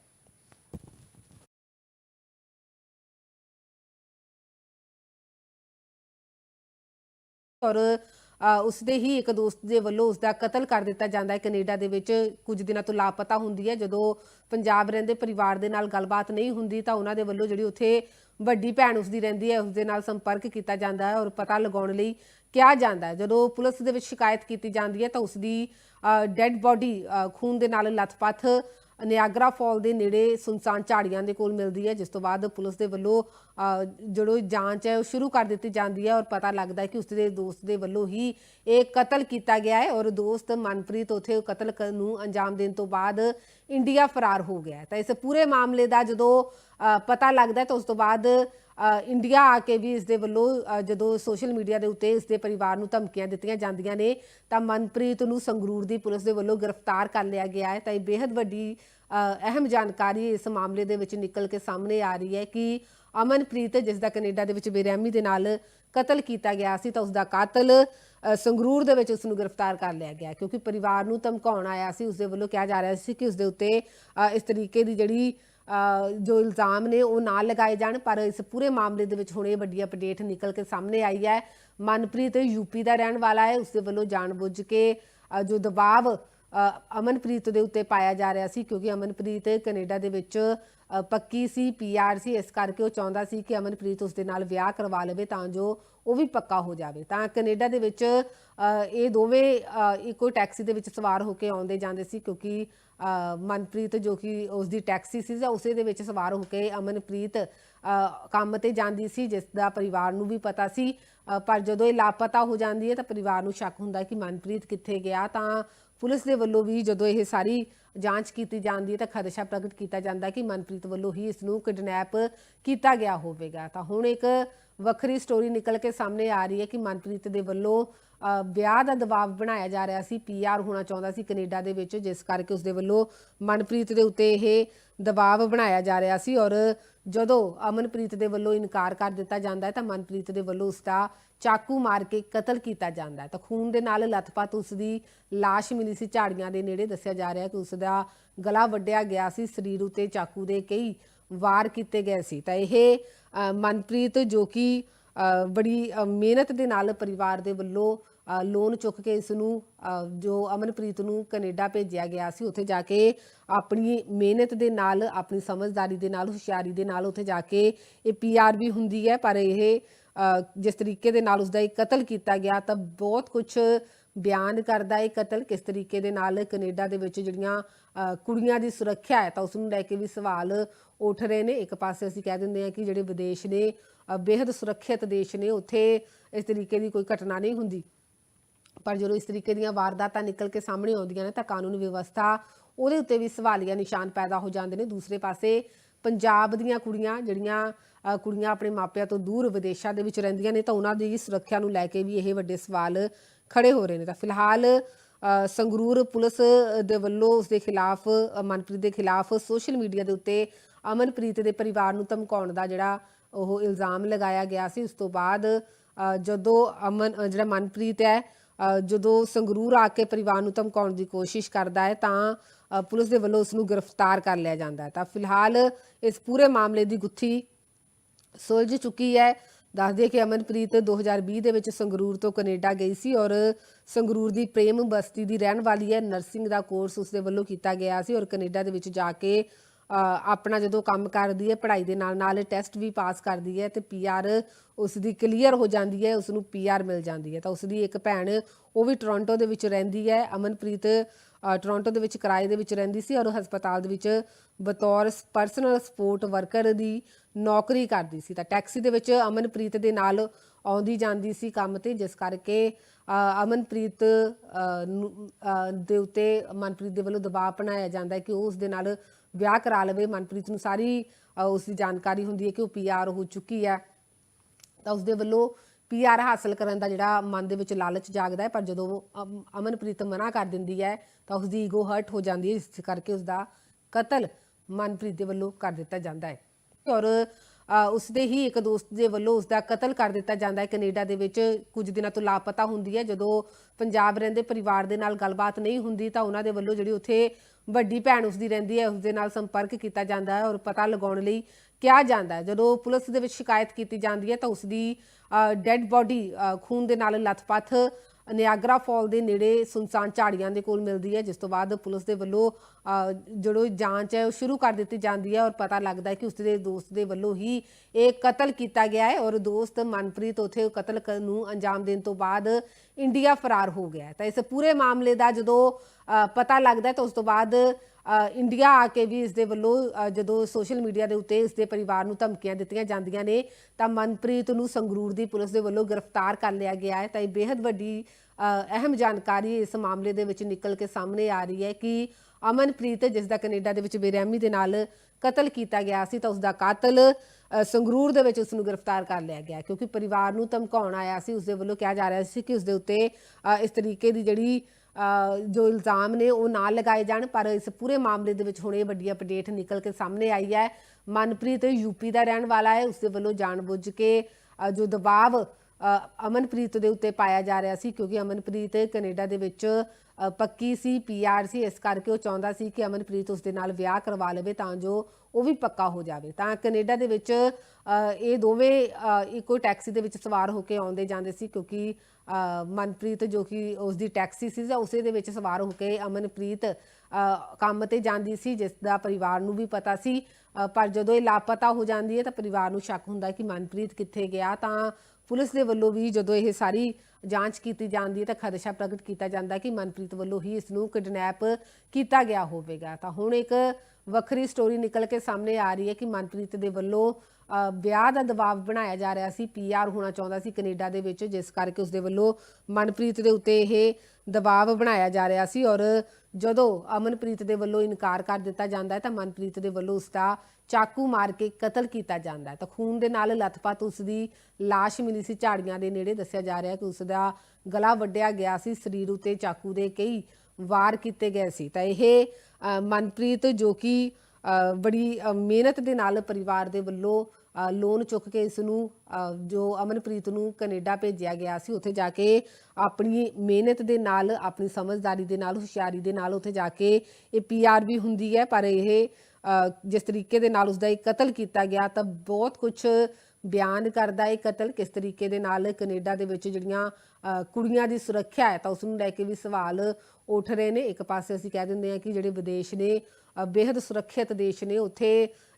ਔਰ ਉਸਦੇ ਹੀ ਇੱਕ ਦੋਸਤ ਦੇ ਵੱਲੋਂ ਉਸਦਾ ਕਤਲ ਕਰ ਦਿੱਤਾ ਜਾਂਦਾ ਹੈ। ਕੈਨੇਡਾ ਦੇ ਵਿੱਚ ਕੁਝ ਦਿਨਾਂ ਤੋਂ ਲਾਪਤਾ ਹੁੰਦੀ ਹੈ। ਜਦੋਂ ਪੰਜਾਬ ਰਹਿੰਦੇ ਪਰਿਵਾਰ ਦੇ ਨਾਲ ਗੱਲਬਾਤ ਨਹੀਂ ਹੁੰਦੀ ਤਾਂ ਉਹਨਾਂ ਦੇ ਵੱਲੋਂ ਜਿਹੜੀ ਉੱਥੇ ਵੱਡੀ ਭੈਣ ਉਸਦੀ ਰਹਿੰਦੀ ਹੈ, ਉਸਦੇ ਨਾਲ ਸੰਪਰਕ ਕੀਤਾ ਜਾਂਦਾ ਹੈ ਔਰ ਪਤਾ ਲਗਾਉਣ ਲਈ ਕਿਹਾ ਜਾਂਦਾ ਹੈ। ਜਦੋਂ ਪੁਲਿਸ ਦੇ ਵਿੱਚ ਸ਼ਿਕਾਇਤ ਕੀਤੀ ਜਾਂਦੀ ਹੈ ਤਾਂ ਉਸਦੀ ਡੈੱਡ ਬਾਡੀ ਖੂਨ ਦੇ ਨਾਲ ਲੱਥਪੱਥ ਨਿਆਗਰਾ ਫਾਲ ਦੇ ਨੇੜੇ ਸੁਨਸਾਨ ਝਾੜੀਆਂ ਦੇ ਕੋਲ ਮਿਲਦੀ ਹੈ ਜਿਸ ਤੋਂ ਬਾਅਦ ਪੁਲਿਸ ਦੇ ਵੱਲੋਂ ਅ, ਜਿਹੜੋ ਜਾਂਚ ਹੈ ਉਹ ਸ਼ੁਰੂ ਕਰ ਦਿੱਤੀ ਜਾਂਦੀ ਹੈ ਔਰ ਪਤਾ ਲੱਗਦਾ ਹੈ ਕਿ ਉਸਦੇ ਦੋਸਤ ਦੇ ਵੱਲੋਂ ਹੀ ਇਹ ਕਤਲ ਕੀਤਾ ਗਿਆ ਹੈ ਔਰ ਦੋਸਤ ਮਨਪ੍ਰੀਤ ਉਥੇ ਕਤਲ ਕਰਨ ਨੂੰ ਅੰਜਾਮ ਦੇਣ ਤੋਂ ਬਾਅਦ ਇੰਡੀਆ ਫਰਾਰ ਹੋ ਗਿਆ ਤਾਂ ਇਸ ਪੂਰੇ ਮਾਮਲੇ ਦਾ ਜਦੋਂ ਪਤਾ ਲੱਗਦਾ ਤਾਂ ਉਸ ਤੋਂ ਬਾਅਦ ਇੰਡੀਆ ਆ ਕੇ ਵੀ ਇਸ ਦੇ ਵੱਲੋਂ ਜਦੋਂ ਸੋਸ਼ਲ ਮੀਡੀਆ ਦੇ ਉੱਤੇ ਇਸ ਦੇ ਪਰਿਵਾਰ ਨੂੰ ਧਮਕੀਆਂ ਦਿੱਤੀਆਂ ਜਾਂਦੀਆਂ ਨੇ, ਤਾਂ ਮਨਪ੍ਰੀਤ ਨੂੰ ਸੰਗਰੂਰ ਦੀ ਪੁਲਿਸ ਦੇ ਵੱਲੋਂ ਗ੍ਰਿਫਤਾਰ ਕਰ ਲਿਆ ਗਿਆ ਹੈ। ਤਾਂ ਇਹ ਬੇहद ਵੱਡੀ ਅਹਿਮ ਜਾਣਕਾਰੀ ਇਸ ਮਾਮਲੇ ਦੇ ਵਿੱਚ ਨਿਕਲ ਕੇ ਸਾਹਮਣੇ ਆ ਰਹੀ ਹੈ ਕਿ ਅਮਨਪ੍ਰੀਤ, ਜਿਸ ਦਾ ਕੈਨੇਡਾ ਦੇ ਵਿੱਚ ਬੇਰਹਿਮੀ ਦੇ ਨਾਲ ਕਤਲ ਕੀਤਾ ਗਿਆ ਸੀ, ਤਾਂ ਉਸ ਦਾ ਕਾਤਲ ਸੰਗਰੂਰ ਦੇ ਵਿੱਚ ਉਸ ਨੂੰ ਗ੍ਰਿਫਤਾਰ ਕਰ ਲਿਆ ਗਿਆ ਕਿਉਂਕਿ ਪਰਿਵਾਰ ਨੂੰ ਧਮਕਾਉਣ ਆਇਆ ਸੀ ਉਸ ਦੇ ਵੱਲੋਂ ਕਿਹਾ ਜਾ ਰਿਹਾ ਸੀ ਕਿ ਉਸ ਦੇ ਉੱਤੇ ਇਸ ਤਰੀਕੇ ਦੀ ਜਿਹੜੀ ਜੋ ਇਲਜ਼ਾਮ ਨੇ ਉਹ ਨਾ ਲਗਾਏ ਜਾਣ, ਪਰ ਇਸ ਪੂਰੇ ਮਾਮਲੇ ਦੇ ਵਿੱਚ ਹੁਣ ਇਹ ਵੱਡੀ ਅਪਡੇਟ ਨਿਕਲ ਕੇ ਸਾਹਮਣੇ ਆਈ ਹੈ। ਮਨਪ੍ਰੀਤ ਯੂਪੀ ਦਾ ਰਹਿਣ ਵਾਲਾ ਹੈ ਉਸ ਦੇ ਵੱਲੋਂ ਜਾਣਬੁੱਝ ਕੇ ਜੋ ਦਬਾਅ ਅਮਨਪ੍ਰੀਤ ਦੇ ਉੱਤੇ ਪਾਇਆ ਜਾ ਰਿਹਾ ਸੀ ਕਿਉਂਕਿ ਅਮਨਪ੍ਰੀਤ ਕੈਨੇਡਾ ਦੇ ਵਿੱਚ ਪੱਕੀ ਸੀ ਪੀਆਰ ਸੀ, ਇਸ ਕਰਕੇ ਉਹ ਚਾਹੁੰਦਾ ਸੀ ਕਿ ਅਮਨਪ੍ਰੀਤ ਉਸ ਦੇ ਨਾਲ ਵਿਆਹ ਕਰਵਾ ਲਵੇ ਤਾਂ ਜੋ ਉਹ ਵੀ ਪੱਕਾ ਹੋ ਜਾਵੇ। ਤਾਂ ਕੈਨੇਡਾ ਦੇ ਵਿੱਚ ਇਹ ਦੋਵੇਂ ਇੱਕੋ ਟੈਕਸੀ ਦੇ ਵਿੱਚ ਸਵਾਰ ਹੋ ਕੇ ਆਉਂਦੇ ਜਾਂਦੇ ਸੀ ਕਿਉਂਕਿ ਮਨਪ੍ਰੀਤ ਜੋ ਕਿ ਉਸ ਦੀ ਟੈਕਸੀ ਸੀ, ਜਾਂ ਉਸੇ ਦੇ ਵਿੱਚ ਸਵਾਰ ਹੋ ਕੇ ਅਮਨਪ੍ਰੀਤ ਕੰਮ ਤੇ ਜਾਂਦੀ ਸੀ, ਜਿਸ ਦਾ ਪਰਿਵਾਰ ਨੂੰ ਵੀ ਪਤਾ ਸੀ। ਪਰ ਜਦੋਂ ਇਹ ਲਾਪਤਾ ਹੋ ਜਾਂਦੀ ਹੈ ਤਾਂ ਪਰਿਵਾਰ ਨੂੰ ਸ਼ੱਕ ਹੁੰਦਾ ਕਿ ਮਨਪ੍ਰੀਤ ਕਿੱਥੇ ਗਿਆ ਤਾਂ ਪੁਲਿਸ ਦੇ ਵੱਲੋਂ ਵੀ ਜਦੋਂ ਇਹ ਸਾਰੀ ਜਾਂਚ ਕੀਤੀ ਜਾਂਦੀ ਹੈ ਤਾਂ ਖਦਸ਼ਾ ਪ੍ਰਗਟ ਕੀਤਾ ਜਾਂਦਾ ਕਿ ਮਨਪ੍ਰੀਤ ਵੱਲੋਂ ਹੀ ਇਸ ਨੂੰ ਕਿਡਨੈਪ ਕੀਤਾ ਗਿਆ ਹੋਵੇਗਾ। ਤਾਂ ਹੁਣ ਇੱਕ ਵੱਖਰੀ ਸਟੋਰੀ ਨਿਕਲ ਕੇ ਸਾਹਮਣੇ ਆ ਰਹੀ ਹੈ ਕਿ ਮਨਪ੍ਰੀਤ ਦੇ ਵੱਲੋਂ ਵਿਆਹ ਦਾ ਦਬਾਅ ਬਣਾਇਆ ਜਾ ਰਿਹਾ ਸੀ ਪੀਆਰ ਹੋਣਾ ਚਾਹੁੰਦਾ ਸੀ ਕੈਨੇਡਾ ਦੇ ਵਿੱਚ, ਜਿਸ ਕਰਕੇ ਉਸ ਦੇ ਵੱਲੋਂ ਮਨਪ੍ਰੀਤ ਦੇ ਉੱਤੇ ਇਹ ਦਬਾਅ ਬਣਾਇਆ ਜਾ ਰਿਹਾ ਸੀ ਔਰ ਜਦੋਂ ਅਮਨਪ੍ਰੀਤ ਦੇ ਵੱਲੋਂ ਇਨਕਾਰ ਕਰ ਦਿੱਤਾ ਜਾਂਦਾ ਹੈ ਤਾਂ ਮਨਪ੍ਰੀਤ ਦੇ ਵੱਲੋਂ ਉਸ ਦਾ ਚਾਕੂ ਮਾਰ ਕੇ ਕਤਲ ਕੀਤਾ ਜਾਂਦਾ ਹੈ ਤਾਂ ਖੂਨ ਦੇ ਨਾਲ ਲੱਥਪੱਥ ਉਸ ਦੀ ਲਾਸ਼ ਮਿਲੀ ਸੀ ਝਾੜੀਆਂ ਦੇ ਨੇੜੇ। ਦੱਸਿਆ ਜਾ ਰਿਹਾ ਕਿ ਉਸ ਦਾ ਗਲਾ ਵੱਢਿਆ ਗਿਆ ਸੀ, ਸਰੀਰ ਉਤੇ ਚਾਕੂ ਦੇ ਕਈ ਵਾਰ ਕੀਤੇ ਗਏ ਸੀ। ਤਾਂ ਇਹ ਮਨਪ੍ਰੀਤ ਜੋ ਕਿ ਬੜੀ ਮਿਹਨਤ ਦੇ ਨਾਲ ਪਰਿਵਾਰ ਦੇ ਵੱਲੋਂ ਲੋਨ ਚੁੱਕ ਕੇ ਇਸ ਨੂੰ ਜੋ ਅਮਨਪ੍ਰੀਤ ਨੂੰ ਕੈਨੇਡਾ ਭੇਜਿਆ ਗਿਆ ਸੀ ਉੱਥੇ ਜਾ ਕੇ ਆਪਣੀ ਮਿਹਨਤ ਦੇ ਨਾਲ ਆਪਣੀ ਸਮਝਦਾਰੀ ਦੇ ਨਾਲ ਹੁਸ਼ਿਆਰੀ ਦੇ ਨਾਲ ਉੱਥੇ ਜਾ ਕੇ ਇਹ ਪੀਆਰ ਵੀ ਹੁੰਦੀ ਹੈ ਪਰ ਇਹ ਜਿਸ ਤਰੀਕੇ ਦੇ ਨਾਲ ਉਸਦਾ ਇਹ ਕਤਲ ਕੀਤਾ ਗਿਆ ਤਾਂ ਬਹੁਤ ਕੁਝ ਬਿਆਨ ਕਰਦਾ ਇਹ ਕਤਲ ਕਿਸ ਤਰੀਕੇ ਦੇ ਨਾਲ ਕੈਨੇਡਾ ਦੇ ਵਿੱਚ ਜਿਹੜੀਆਂ ਕੁੜੀਆਂ ਦੀ ਸੁਰੱਖਿਆ ਹੈ ਤਾਂ ਉਸ ਨੂੰ ਲੈ ਕੇ ਵੀ ਸਵਾਲ ਉੱਠ ਰਹੇ ਨੇ। ਇੱਕ ਪਾਸੇ ਅਸੀਂ ਕਹਿ ਦਿੰਦੇ ਹਾਂ ਕਿ ਜਿਹੜੇ ਵਿਦੇਸ਼ ਨੇ ਅ, ਬੇहद ਸੁਰੱਖਿਅਤ ਦੇਸ਼ ਨੇ ਉੱਥੇ ਇਸ ਤਰੀਕੇ ਦੀ ਕੋਈ ਘਟਨਾ ਨਹੀਂ ਹੁੰਦੀ। ਪਰ ਜਦੋਂ ਇਸ ਤਰੀਕੇ ਦੀਆਂ ਵਾਰਦਾਤਾਂ ਨਿਕਲ ਕੇ ਸਾਹਮਣੇ ਆਉਂਦੀਆਂ ਨੇ ਤਾਂ ਕਾਨੂੰਨ ਵਿਵਸਥਾ ਉਹਦੇ ਉੱਤੇ ਵੀ ਸਵਾਲੀਆ ਨਿਸ਼ਾਨ ਪੈਦਾ ਹੋ ਜਾਂਦੇ ਨੇ। ਦੂਸਰੇ ਪਾਸੇ ਪੰਜਾਬ ਦੀਆਂ ਕੁੜੀਆਂ ਜਿਹੜੀਆਂ ਕੁੜੀਆਂ ਆਪਣੇ ਮਾਪਿਆਂ ਤੋਂ ਦੂਰ ਵਿਦੇਸ਼ਾਂ ਦੇ ਵਿੱਚ ਰਹਿੰਦੀਆਂ ਨੇ ਤਾਂ ਉਹਨਾਂ ਦੀ ਸੁਰੱਖਿਆ ਨੂੰ ਲੈ ਕੇ ਵੀ ਇਹ ਵੱਡੇ ਸਵਾਲ ਖੜੇ ਹੋ ਰਹੇ ਨੇ। ਤਾਂ ਫਿਲਹਾਲ ਸੰਗਰੂਰ ਪੁਲਿਸ ਦੇ ਵੱਲੋਂ ਉਸ ਦੇ ਖਿਲਾਫ, ਮਨਪ੍ਰੀਤ ਦੇ ਖਿਲਾਫ ਸੋਸ਼ਲ ਮੀਡੀਆ ਦੇ ਉੱਤੇ ਅਮਨਪ੍ਰੀਤ ਦੇ ਪਰਿਵਾਰ ਨੂੰ ਧਮਕਾਉਣ ਦਾ ਜਿਹੜਾ ਉਹ ਇਲਜ਼ਾਮ ਲਗਾਇਆ ਗਿਆ ਸੀ। ਉਸ ਤੋਂ ਬਾਅਦ ਜਦੋਂ ਅਮਨ ਜਿਹੜਾ ਮਨਪ੍ਰੀਤ ਹੈ ਜਦੋਂ ਸੰਗਰੂਰ ਆ ਕੇ ਪਰਿਵਾਰ ਨੂੰ ਧਮਕਾਉਣ ਦੀ ਕੋਸ਼ਿਸ਼ ਕਰਦਾ ਹੈ, ਤਾਂ ਪੁਲਿਸ ਦੇ ਵੱਲੋਂ ਉਸ ਨੂੰ ਗ੍ਰਿਫਤਾਰ ਕਰ ਲਿਆ ਜਾਂਦਾ ਹੈ। ਤਾਂ ਫਿਲਹਾਲ ਇਸ ਪੂਰੇ ਮਾਮਲੇ ਦੀ ਗੁੱਥੀ ਸੁਲਝ ਚੁੱਕੀ ਹੈ। ਦੱਸਦੇ ਕਿ ਅਮਨਪ੍ਰੀਤ 2020 ਦੇ ਵਿੱਚ ਸੰਗਰੂਰ ਤੋਂ ਕੈਨੇਡਾ ਗਈ ਸੀ ਔਰ ਸੰਗਰੂਰ ਦੀ ਪ੍ਰੇਮ ਬਸਤੀ ਦੀ ਰਹਿਣ ਵਾਲੀ ਹੈ। ਨਰਸਿੰਗ ਦਾ ਕੋਰਸ ਉਸ ਦੇ ਵੱਲੋਂ ਕੀਤਾ ਗਿਆ ਸੀ ਔਰ ਕੈਨੇਡਾ ਦੇ ਵਿੱਚ ਜਾ ਕੇ ਆਪਣਾ ਜਦੋਂ ਕੰਮ ਕਰਦੀ ਹੈ, ਪੜ੍ਹਾਈ ਦੇ ਨਾਲ ਨਾਲ ਟੈਸਟ ਵੀ ਪਾਸ ਕਰਦੀ ਹੈ ਤੇ ਪੀਆਰ ਉਸ ਦੀ ਕਲੀਅਰ ਹੋ ਜਾਂਦੀ ਹੈ ਉਸ ਨੂੰ ਪੀਆਰ ਮਿਲ ਜਾਂਦੀ ਹੈ। ਤਾਂ ਉਸ ਦੀ ਇੱਕ ਭੈਣ, ਉਹ ਵੀ ਟੋਰਾਂਟੋ ਦੇ ਵਿੱਚ ਰਹਿੰਦੀ ਹੈ, ਅਮਨਪ੍ਰੀਤ ਟੋਰਾਂਟੋ ਦੇ ਵਿੱਚ ਕਿਰਾਏ ਦੇ ਵਿੱਚ ਰਹਿੰਦੀ ਸੀ ਔਰ ਉਹ ਹਸਪਤਾਲ ਦੇ ਵਿੱਚ ਬਤੌਰ ਪਰਸਨਲ ਸਪੋਰਟ ਵਰਕਰ ਦੀ ਨੌਕਰੀ ਕਰਦੀ ਸੀ। ਤਾਂ ਟੈਕਸੀ ਦੇ ਵਿੱਚ ਅਮਨਪ੍ਰੀਤ ਦੇ ਨਾਲ ਆਉਂਦੀ ਜਾਂਦੀ ਸੀ ਕੰਮ ਤੇ, ਜਿਸ ਕਰਕੇ ਅਮਨਪ੍ਰੀਤ ਦੇ ਉੱਤੇ ਮਨਪ੍ਰੀਤ ਦੇ ਵੱਲੋਂ ਦਬਾਅ ਬਣਾਇਆ ਜਾਂਦਾ ਹੈ ਕਿ ਉਹ ਉਸ ਦੇ ਨਾਲ ਵਿਆਹ ਕਰਾ ਲਵੇ, ਮਨਪ੍ਰੀਤ ਨੂੰ ਸਾਰੀ ਉਸ ਦੀ ਜਾਣਕਾਰੀ ਹੁੰਦੀ ਹੈ ਕਿ ਉਹ ਪੀਆਰ ਹੋ ਚੁੱਕੀ ਹੈ। ਤਾਂ ਉਸਦੇ ਵੱਲੋਂ ਪੀਆਰ ਹਾਸਲ ਕਰਨ ਦਾ ਜਿਹੜਾ ਮਨ ਦੇ ਵਿੱਚ ਲਾਲਚ ਜਾਗਦਾ ਹੈ, ਪਰ ਜਦੋਂ ਅਮ- ਅਮਨਪ੍ਰੀਤ ਮਨਾ ਕਰ ਦਿੰਦੀ ਹੈ, ਤਾਂ ਉਸਦੀ ਈਗੋ ਹਰਟ ਹੋ ਜਾਂਦੀ ਹੈ ਇਸ ਕਰਕੇ ਉਸਦਾ ਕਤਲ ਮਨਪ੍ਰੀਤ ਦੇ ਵੱਲੋਂ ਕਰ ਦਿੱਤਾ ਜਾਂਦਾ ਹੈ। ਔਰ ਉਸਦੇ ਹੀ ਇੱਕ ਦੋਸਤ ਦੇ ਵੱਲੋਂ ਉਸਦਾ ਕਤਲ ਕਰ ਦਿੱਤਾ ਜਾਂਦਾ ਹੈ। ਕੈਨੇਡਾ ਦੇ ਵਿੱਚ ਕੁਝ ਦਿਨਾਂ ਤੋਂ ਲਾਪਤਾ ਹੁੰਦੀ ਹੈ। ਜਦੋਂ ਪੰਜਾਬ ਰਹਿੰਦੇ ਪਰਿਵਾਰ ਦੇ ਨਾਲ ਗੱਲਬਾਤ ਨਹੀਂ ਹੁੰਦੀ ਤਾਂ ਉਹਨਾਂ ਦੇ ਵੱਲੋਂ ਜਿਹੜੀ ਉੱਥੇ ਵੱਡੀ ਭੈਣ ਉਸਦੀ ਰਹਿੰਦੀ ਹੈ, ਉਸਦੇ ਨਾਲ ਸੰਪਰਕ ਕੀਤਾ ਜਾਂਦਾ ਹੈ ਔਰ ਪਤਾ ਲਗਾਉਣ ਲਈ ਕਿਹਾ ਜਾਂਦਾ ਹੈ। ਜਦੋਂ ਪੁਲਿਸ ਦੇ ਵਿੱਚ ਸ਼ਿਕਾਇਤ ਕੀਤੀ ਜਾਂਦੀ ਹੈ ਤਾਂ ਉਸਦੀ ਡੈੱਡ ਬਾਡੀ ਖੂਨ ਦੇ ਨਾਲ ਲੱਥਪੱਥ ਨਿਆਗਰਾ ਫਾਲ ਦੇ ਨੇੜੇ ਸੁਨਸਾਨ ਝਾੜੀਆਂ ਦੇ ਕੋਲ ਮਿਲਦੀ ਹੈ ਜਿਸ ਤੋਂ ਬਾਅਦ ਪੁਲਿਸ ਦੇ ਵੱਲੋਂ ਅ, ਜਾਂਚ ਹੈ ਉਹ ਸ਼ੁਰੂ ਕਰ ਦਿੱਤੀ ਜਾਂਦੀ ਹੈ ਔਰ ਪਤਾ ਲੱਗਦਾ ਹੈ ਕਿ ਉਸ ਦੇ ਦੋਸਤ ਦੇ ਵੱਲੋਂ ਹੀ ਇਹ ਕਤਲ ਕੀਤਾ ਗਿਆ ਹੈ ਔਰ ਦੋਸਤ ਮਨਪ੍ਰੀਤ ਉਥੇ ਕਤਲ ਕਰਨ ਨੂੰ ਅੰਜਾਮ ਦੇਣ ਤੋਂ ਬਾਅਦ ਇੰਡੀਆ ਫਰਾਰ ਹੋ ਗਿਆ ਤਾਂ ਇਸ ਪੂਰੇ ਮਾਮਲੇ ਦਾ ਜਦੋਂ ਪਤਾ ਲੱਗਦਾ ਤਾਂ ਉਸ ਤੋਂ ਬਾਅਦ ਇੰਡੀਆ ਆ ਕੇ ਵੀ ਇਸ ਦੇ ਵੱਲੋਂ ਜਦੋਂ ਸੋਸ਼ਲ ਮੀਡੀਆ ਦੇ ਉੱਤੇ ਇਸ ਦੇ ਪਰਿਵਾਰ ਨੂੰ ਧਮਕੀਆਂ ਦਿੱਤੀਆਂ ਜਾਂਦੀਆਂ ਨੇ, ਤਾਂ ਮਨਪ੍ਰੀਤ ਨੂੰ ਸੰਗਰੂਰ ਦੀ ਪੁਲਿਸ ਦੇ ਵੱਲੋਂ ਗ੍ਰਿਫਤਾਰ ਕਰ ਲਿਆ ਗਿਆ ਹੈ। ਤਾਂ ਇਹ ਬੇहद ਵੱਡੀ ਅਹਿਮ ਜਾਣਕਾਰੀ ਇਸ ਮਾਮਲੇ ਦੇ ਵਿੱਚ ਨਿਕਲ ਕੇ ਸਾਹਮਣੇ ਆ ਰਹੀ ਹੈ ਕਿ ਅਮਨਪ੍ਰੀਤ, ਜਿਸ ਦਾ ਕੈਨੇਡਾ ਦੇ ਵਿੱਚ ਬੇਰਹਿਮੀ ਦੇ ਨਾਲ ਕਤਲ ਕੀਤਾ ਗਿਆ ਸੀ, ਤਾਂ ਉਸ ਦਾ ਕਾਤਲ ਸੰਗਰੂਰ ਦੇ ਵਿੱਚ ਉਸ ਨੂੰ ਗ੍ਰਿਫਤਾਰ ਕਰ ਲਿਆ ਗਿਆ ਕਿਉਂਕਿ ਪਰਿਵਾਰ ਨੂੰ ਧਮਕਾਉਣ ਆਇਆ ਸੀ ਉਸ ਦੇ ਵੱਲੋਂ ਕਿਹਾ ਜਾ ਰਿਹਾ ਸੀ ਕਿ ਉਸ ਦੇ ਉੱਤੇ ਇਸ ਤਰੀਕੇ ਦੀ ਜਿਹੜੀ ਜੋ ਇਲਜ਼ਾਮ ਨੇ ਉਹ ਨਾ ਲਗਾਏ ਜਾਣ, ਪਰ ਇਸ ਪੂਰੇ ਮਾਮਲੇ ਦੇ ਵਿੱਚ ਹੁਣ ਇਹ ਵੱਡੀ ਅਪਡੇਟ ਨਿਕਲ ਕੇ ਸਾਹਮਣੇ ਆਈ ਹੈ। ਮਨਪ੍ਰੀਤ ਯੂਪੀ ਦਾ ਰਹਿਣ ਵਾਲਾ ਹੈ ਉਸ ਦੇ ਵੱਲੋਂ ਜਾਣਬੁੱਝ ਕੇ ਜੋ ਦਬਾਅ ਅਮਨਪ੍ਰੀਤ ਦੇ ਉੱਤੇ ਪਾਇਆ ਜਾ ਰਿਹਾ ਸੀ, ਕਿਉਂਕਿ ਅਮਨਪ੍ਰੀਤ ਕੈਨੇਡਾ ਦੇ ਵਿੱਚ ਪੱਕੀ ਸੀ ਪੀਆਰ ਸੀ, ਇਸ ਕਰਕੇ ਉਹ ਚਾਹੁੰਦਾ ਸੀ ਕਿ ਅਮਨਪ੍ਰੀਤ ਉਸ ਦੇ ਨਾਲ ਵਿਆਹ ਕਰਵਾ ਲਵੇ, ਤਾਂ ਜੋ ਉਹ ਵੀ ਪੱਕਾ ਹੋ ਜਾਵੇ। ਤਾਂ ਕੈਨੇਡਾ ਦੇ ਵਿੱਚ ਇਹ ਦੋਵੇਂ ਇੱਕੋ ਟੈਕਸੀ ਦੇ ਵਿੱਚ ਸਵਾਰ ਹੋ ਕੇ ਆਉਂਦੇ ਜਾਂਦੇ ਸੀ ਕਿਉਂਕਿ ਮਨਪ੍ਰੀਤ ਜੋ ਕਿ ਉਸ ਦੀ ਟੈਕਸੀ ਸੀ, ਜਾਂ ਉਸੇ ਦੇ ਵਿੱਚ ਸਵਾਰ ਹੋ ਕੇ ਅਮਨਪ੍ਰੀਤ ਕੰਮ ਤੇ ਜਾਂਦੀ ਸੀ, ਜਿਸ ਦਾ ਪਰਿਵਾਰ ਨੂੰ ਵੀ ਪਤਾ ਸੀ। ਪਰ ਜਦੋਂ ਇਹ ਲਾਪਤਾ ਹੋ ਜਾਂਦੀ ਹੈ ਤਾਂ ਪਰਿਵਾਰ ਨੂੰ ਸ਼ੱਕ ਹੁੰਦਾ ਕਿ ਮਨਪ੍ਰੀਤ ਕਿੱਥੇ ਗਿਆ। ਤਾਂ ਪੁਲਿਸ ਦੇ ਵੱਲੋਂ ਵੀ ਜਦੋਂ ਇਹ ਸਾਰੀ ਜਾਂਚ ਕੀਤੀ ਜਾਂਦੀ ਹੈ ਤਾਂ ਖਦਸ਼ਾ ਪ੍ਰਗਟ ਕੀਤਾ ਜਾਂਦਾ ਕਿ ਮਨਪ੍ਰੀਤ ਵੱਲੋਂ ਹੀ ਇਸ ਨੂੰ ਕਿਡਨੈਪ ਕੀਤਾ ਗਿਆ ਹੋਵੇਗਾ। ਤਾਂ ਹੁਣ ਇੱਕ ਵੱਖਰੀ ਸਟੋਰੀ ਨਿਕਲ ਕੇ ਸਾਹਮਣੇ ਆ ਰਹੀ ਹੈ ਕਿ ਮਨਪ੍ਰੀਤ ਦੇ ਵੱਲੋਂ ਵਿਆਹ ਦਾ ਦਬਾਅ ਬਣਾਇਆ ਜਾ ਰਿਹਾ ਸੀ ਪੀਆਰ ਹੋਣਾ ਚਾਹੁੰਦਾ ਸੀ ਕੈਨੇਡਾ ਦੇ ਵਿੱਚ, ਜਿਸ ਕਰਕੇ ਉਸ ਵੱਲੋਂ ਮਨਪ੍ਰੀਤ ਦੇ ਉੱਤੇ ਇਹ ਦਬਾਅ ਬਣਾਇਆ ਜਾ ਰਿਹਾ ਸੀ ਔਰ ਜਦੋਂ ਅਮਨਪ੍ਰੀਤ ਦੇ ਵੱਲੋਂ ਇਨਕਾਰ ਕਰ ਦਿੱਤਾ ਜਾਂਦਾ ਹੈ ਤਾਂ ਮਨਪ੍ਰੀਤ ਦੇ ਵੱਲੋਂ ਉਸ ਦਾ ਚਾਕੂ ਮਾਰ ਕੇ ਕਤਲ ਕੀਤਾ ਜਾਂਦਾ ਹੈ। ਤਾਂ ਖੂਨ ਦੇ ਨਾਲ ਲੱਥਪੱਥ ਉਸ ਦੀ ਲਾਸ਼ ਮਿਲੀ ਸੀ ਝਾੜੀਆਂ ਦੇ ਨੇੜੇ, ਦੱਸਿਆ ਜਾ ਰਿਹਾ ਕਿ ਉਸ ਦਾ ਗਲਾ ਵੱਢਿਆ ਗਿਆ ਸੀ, ਸਰੀਰ ਉਤੇ ਚਾਕੂ ਦੇ ਕਈ ਵਾਰ ਕੀਤੇ ਗਏ ਸੀ। ਤਾਂ ਇਹ ਮਨਪ੍ਰੀਤ ਜੋ ਕਿ ਬੜੀ ਮਿਹਨਤ ਦੇ ਨਾਲ ਪਰਿਵਾਰ ਦੇ ਵੱਲੋਂ ਲੋਨ ਚੁੱਕ ਕੇ ਇਸ ਨੂੰ ਜੋ ਅਮਨਪ੍ਰੀਤ ਨੂੰ ਕੈਨੇਡਾ ਭੇਜਿਆ ਗਿਆ ਸੀ, ਉੱਥੇ ਜਾ ਕੇ ਆਪਣੀ ਮਿਹਨਤ ਦੇ ਨਾਲ, ਆਪਣੀ ਸਮਝਦਾਰੀ ਦੇ ਨਾਲ, ਹੁਸ਼ਿਆਰੀ ਦੇ ਨਾਲ ਉੱਥੇ ਜਾ ਕੇ ਇਹ ਪੀਆਰ ਵੀ ਹੁੰਦੀ ਹੈ, ਪਰ ਇਹ ਜਿਸ ਤਰੀਕੇ ਦੇ ਨਾਲ ਉਸ ਦਾ ਇਹ ਕਤਲ ਕੀਤਾ ਗਿਆ, ਤਾਂ ਬਹੁਤ ਕੁਝ ਬਿਆਨ ਕਰਦਾ ਹੈ ਕਤਲ ਕਿਸ ਤਰੀਕੇ ਦੇ ਨਾਲ ਕੈਨੇਡਾ ਦੇ ਵਿੱਚ ਜਿਹੜੀਆਂ ਕੁੜੀਆਂ ਦੀ ਸੁਰੱਖਿਆ ਹੈ ਤਾਂ ਉਸ ਨੂੰ ਲੈ ਕੇ ਵੀ ਸਵਾਲ ਉੱਠ ਰਹੇ ਨੇ। ਇੱਕ ਪਾਸੇ ਅਸੀਂ ਕਹਿ ਦਿੰਦੇ ਹਾਂ ਕਿ ਜਿਹੜੇ ਵਿਦੇਸ਼ ਨੇ ਅ, ਬੇहद ਸੁਰੱਖਿਅਤ ਦੇਸ਼ ਨੇ ਉੱਥੇ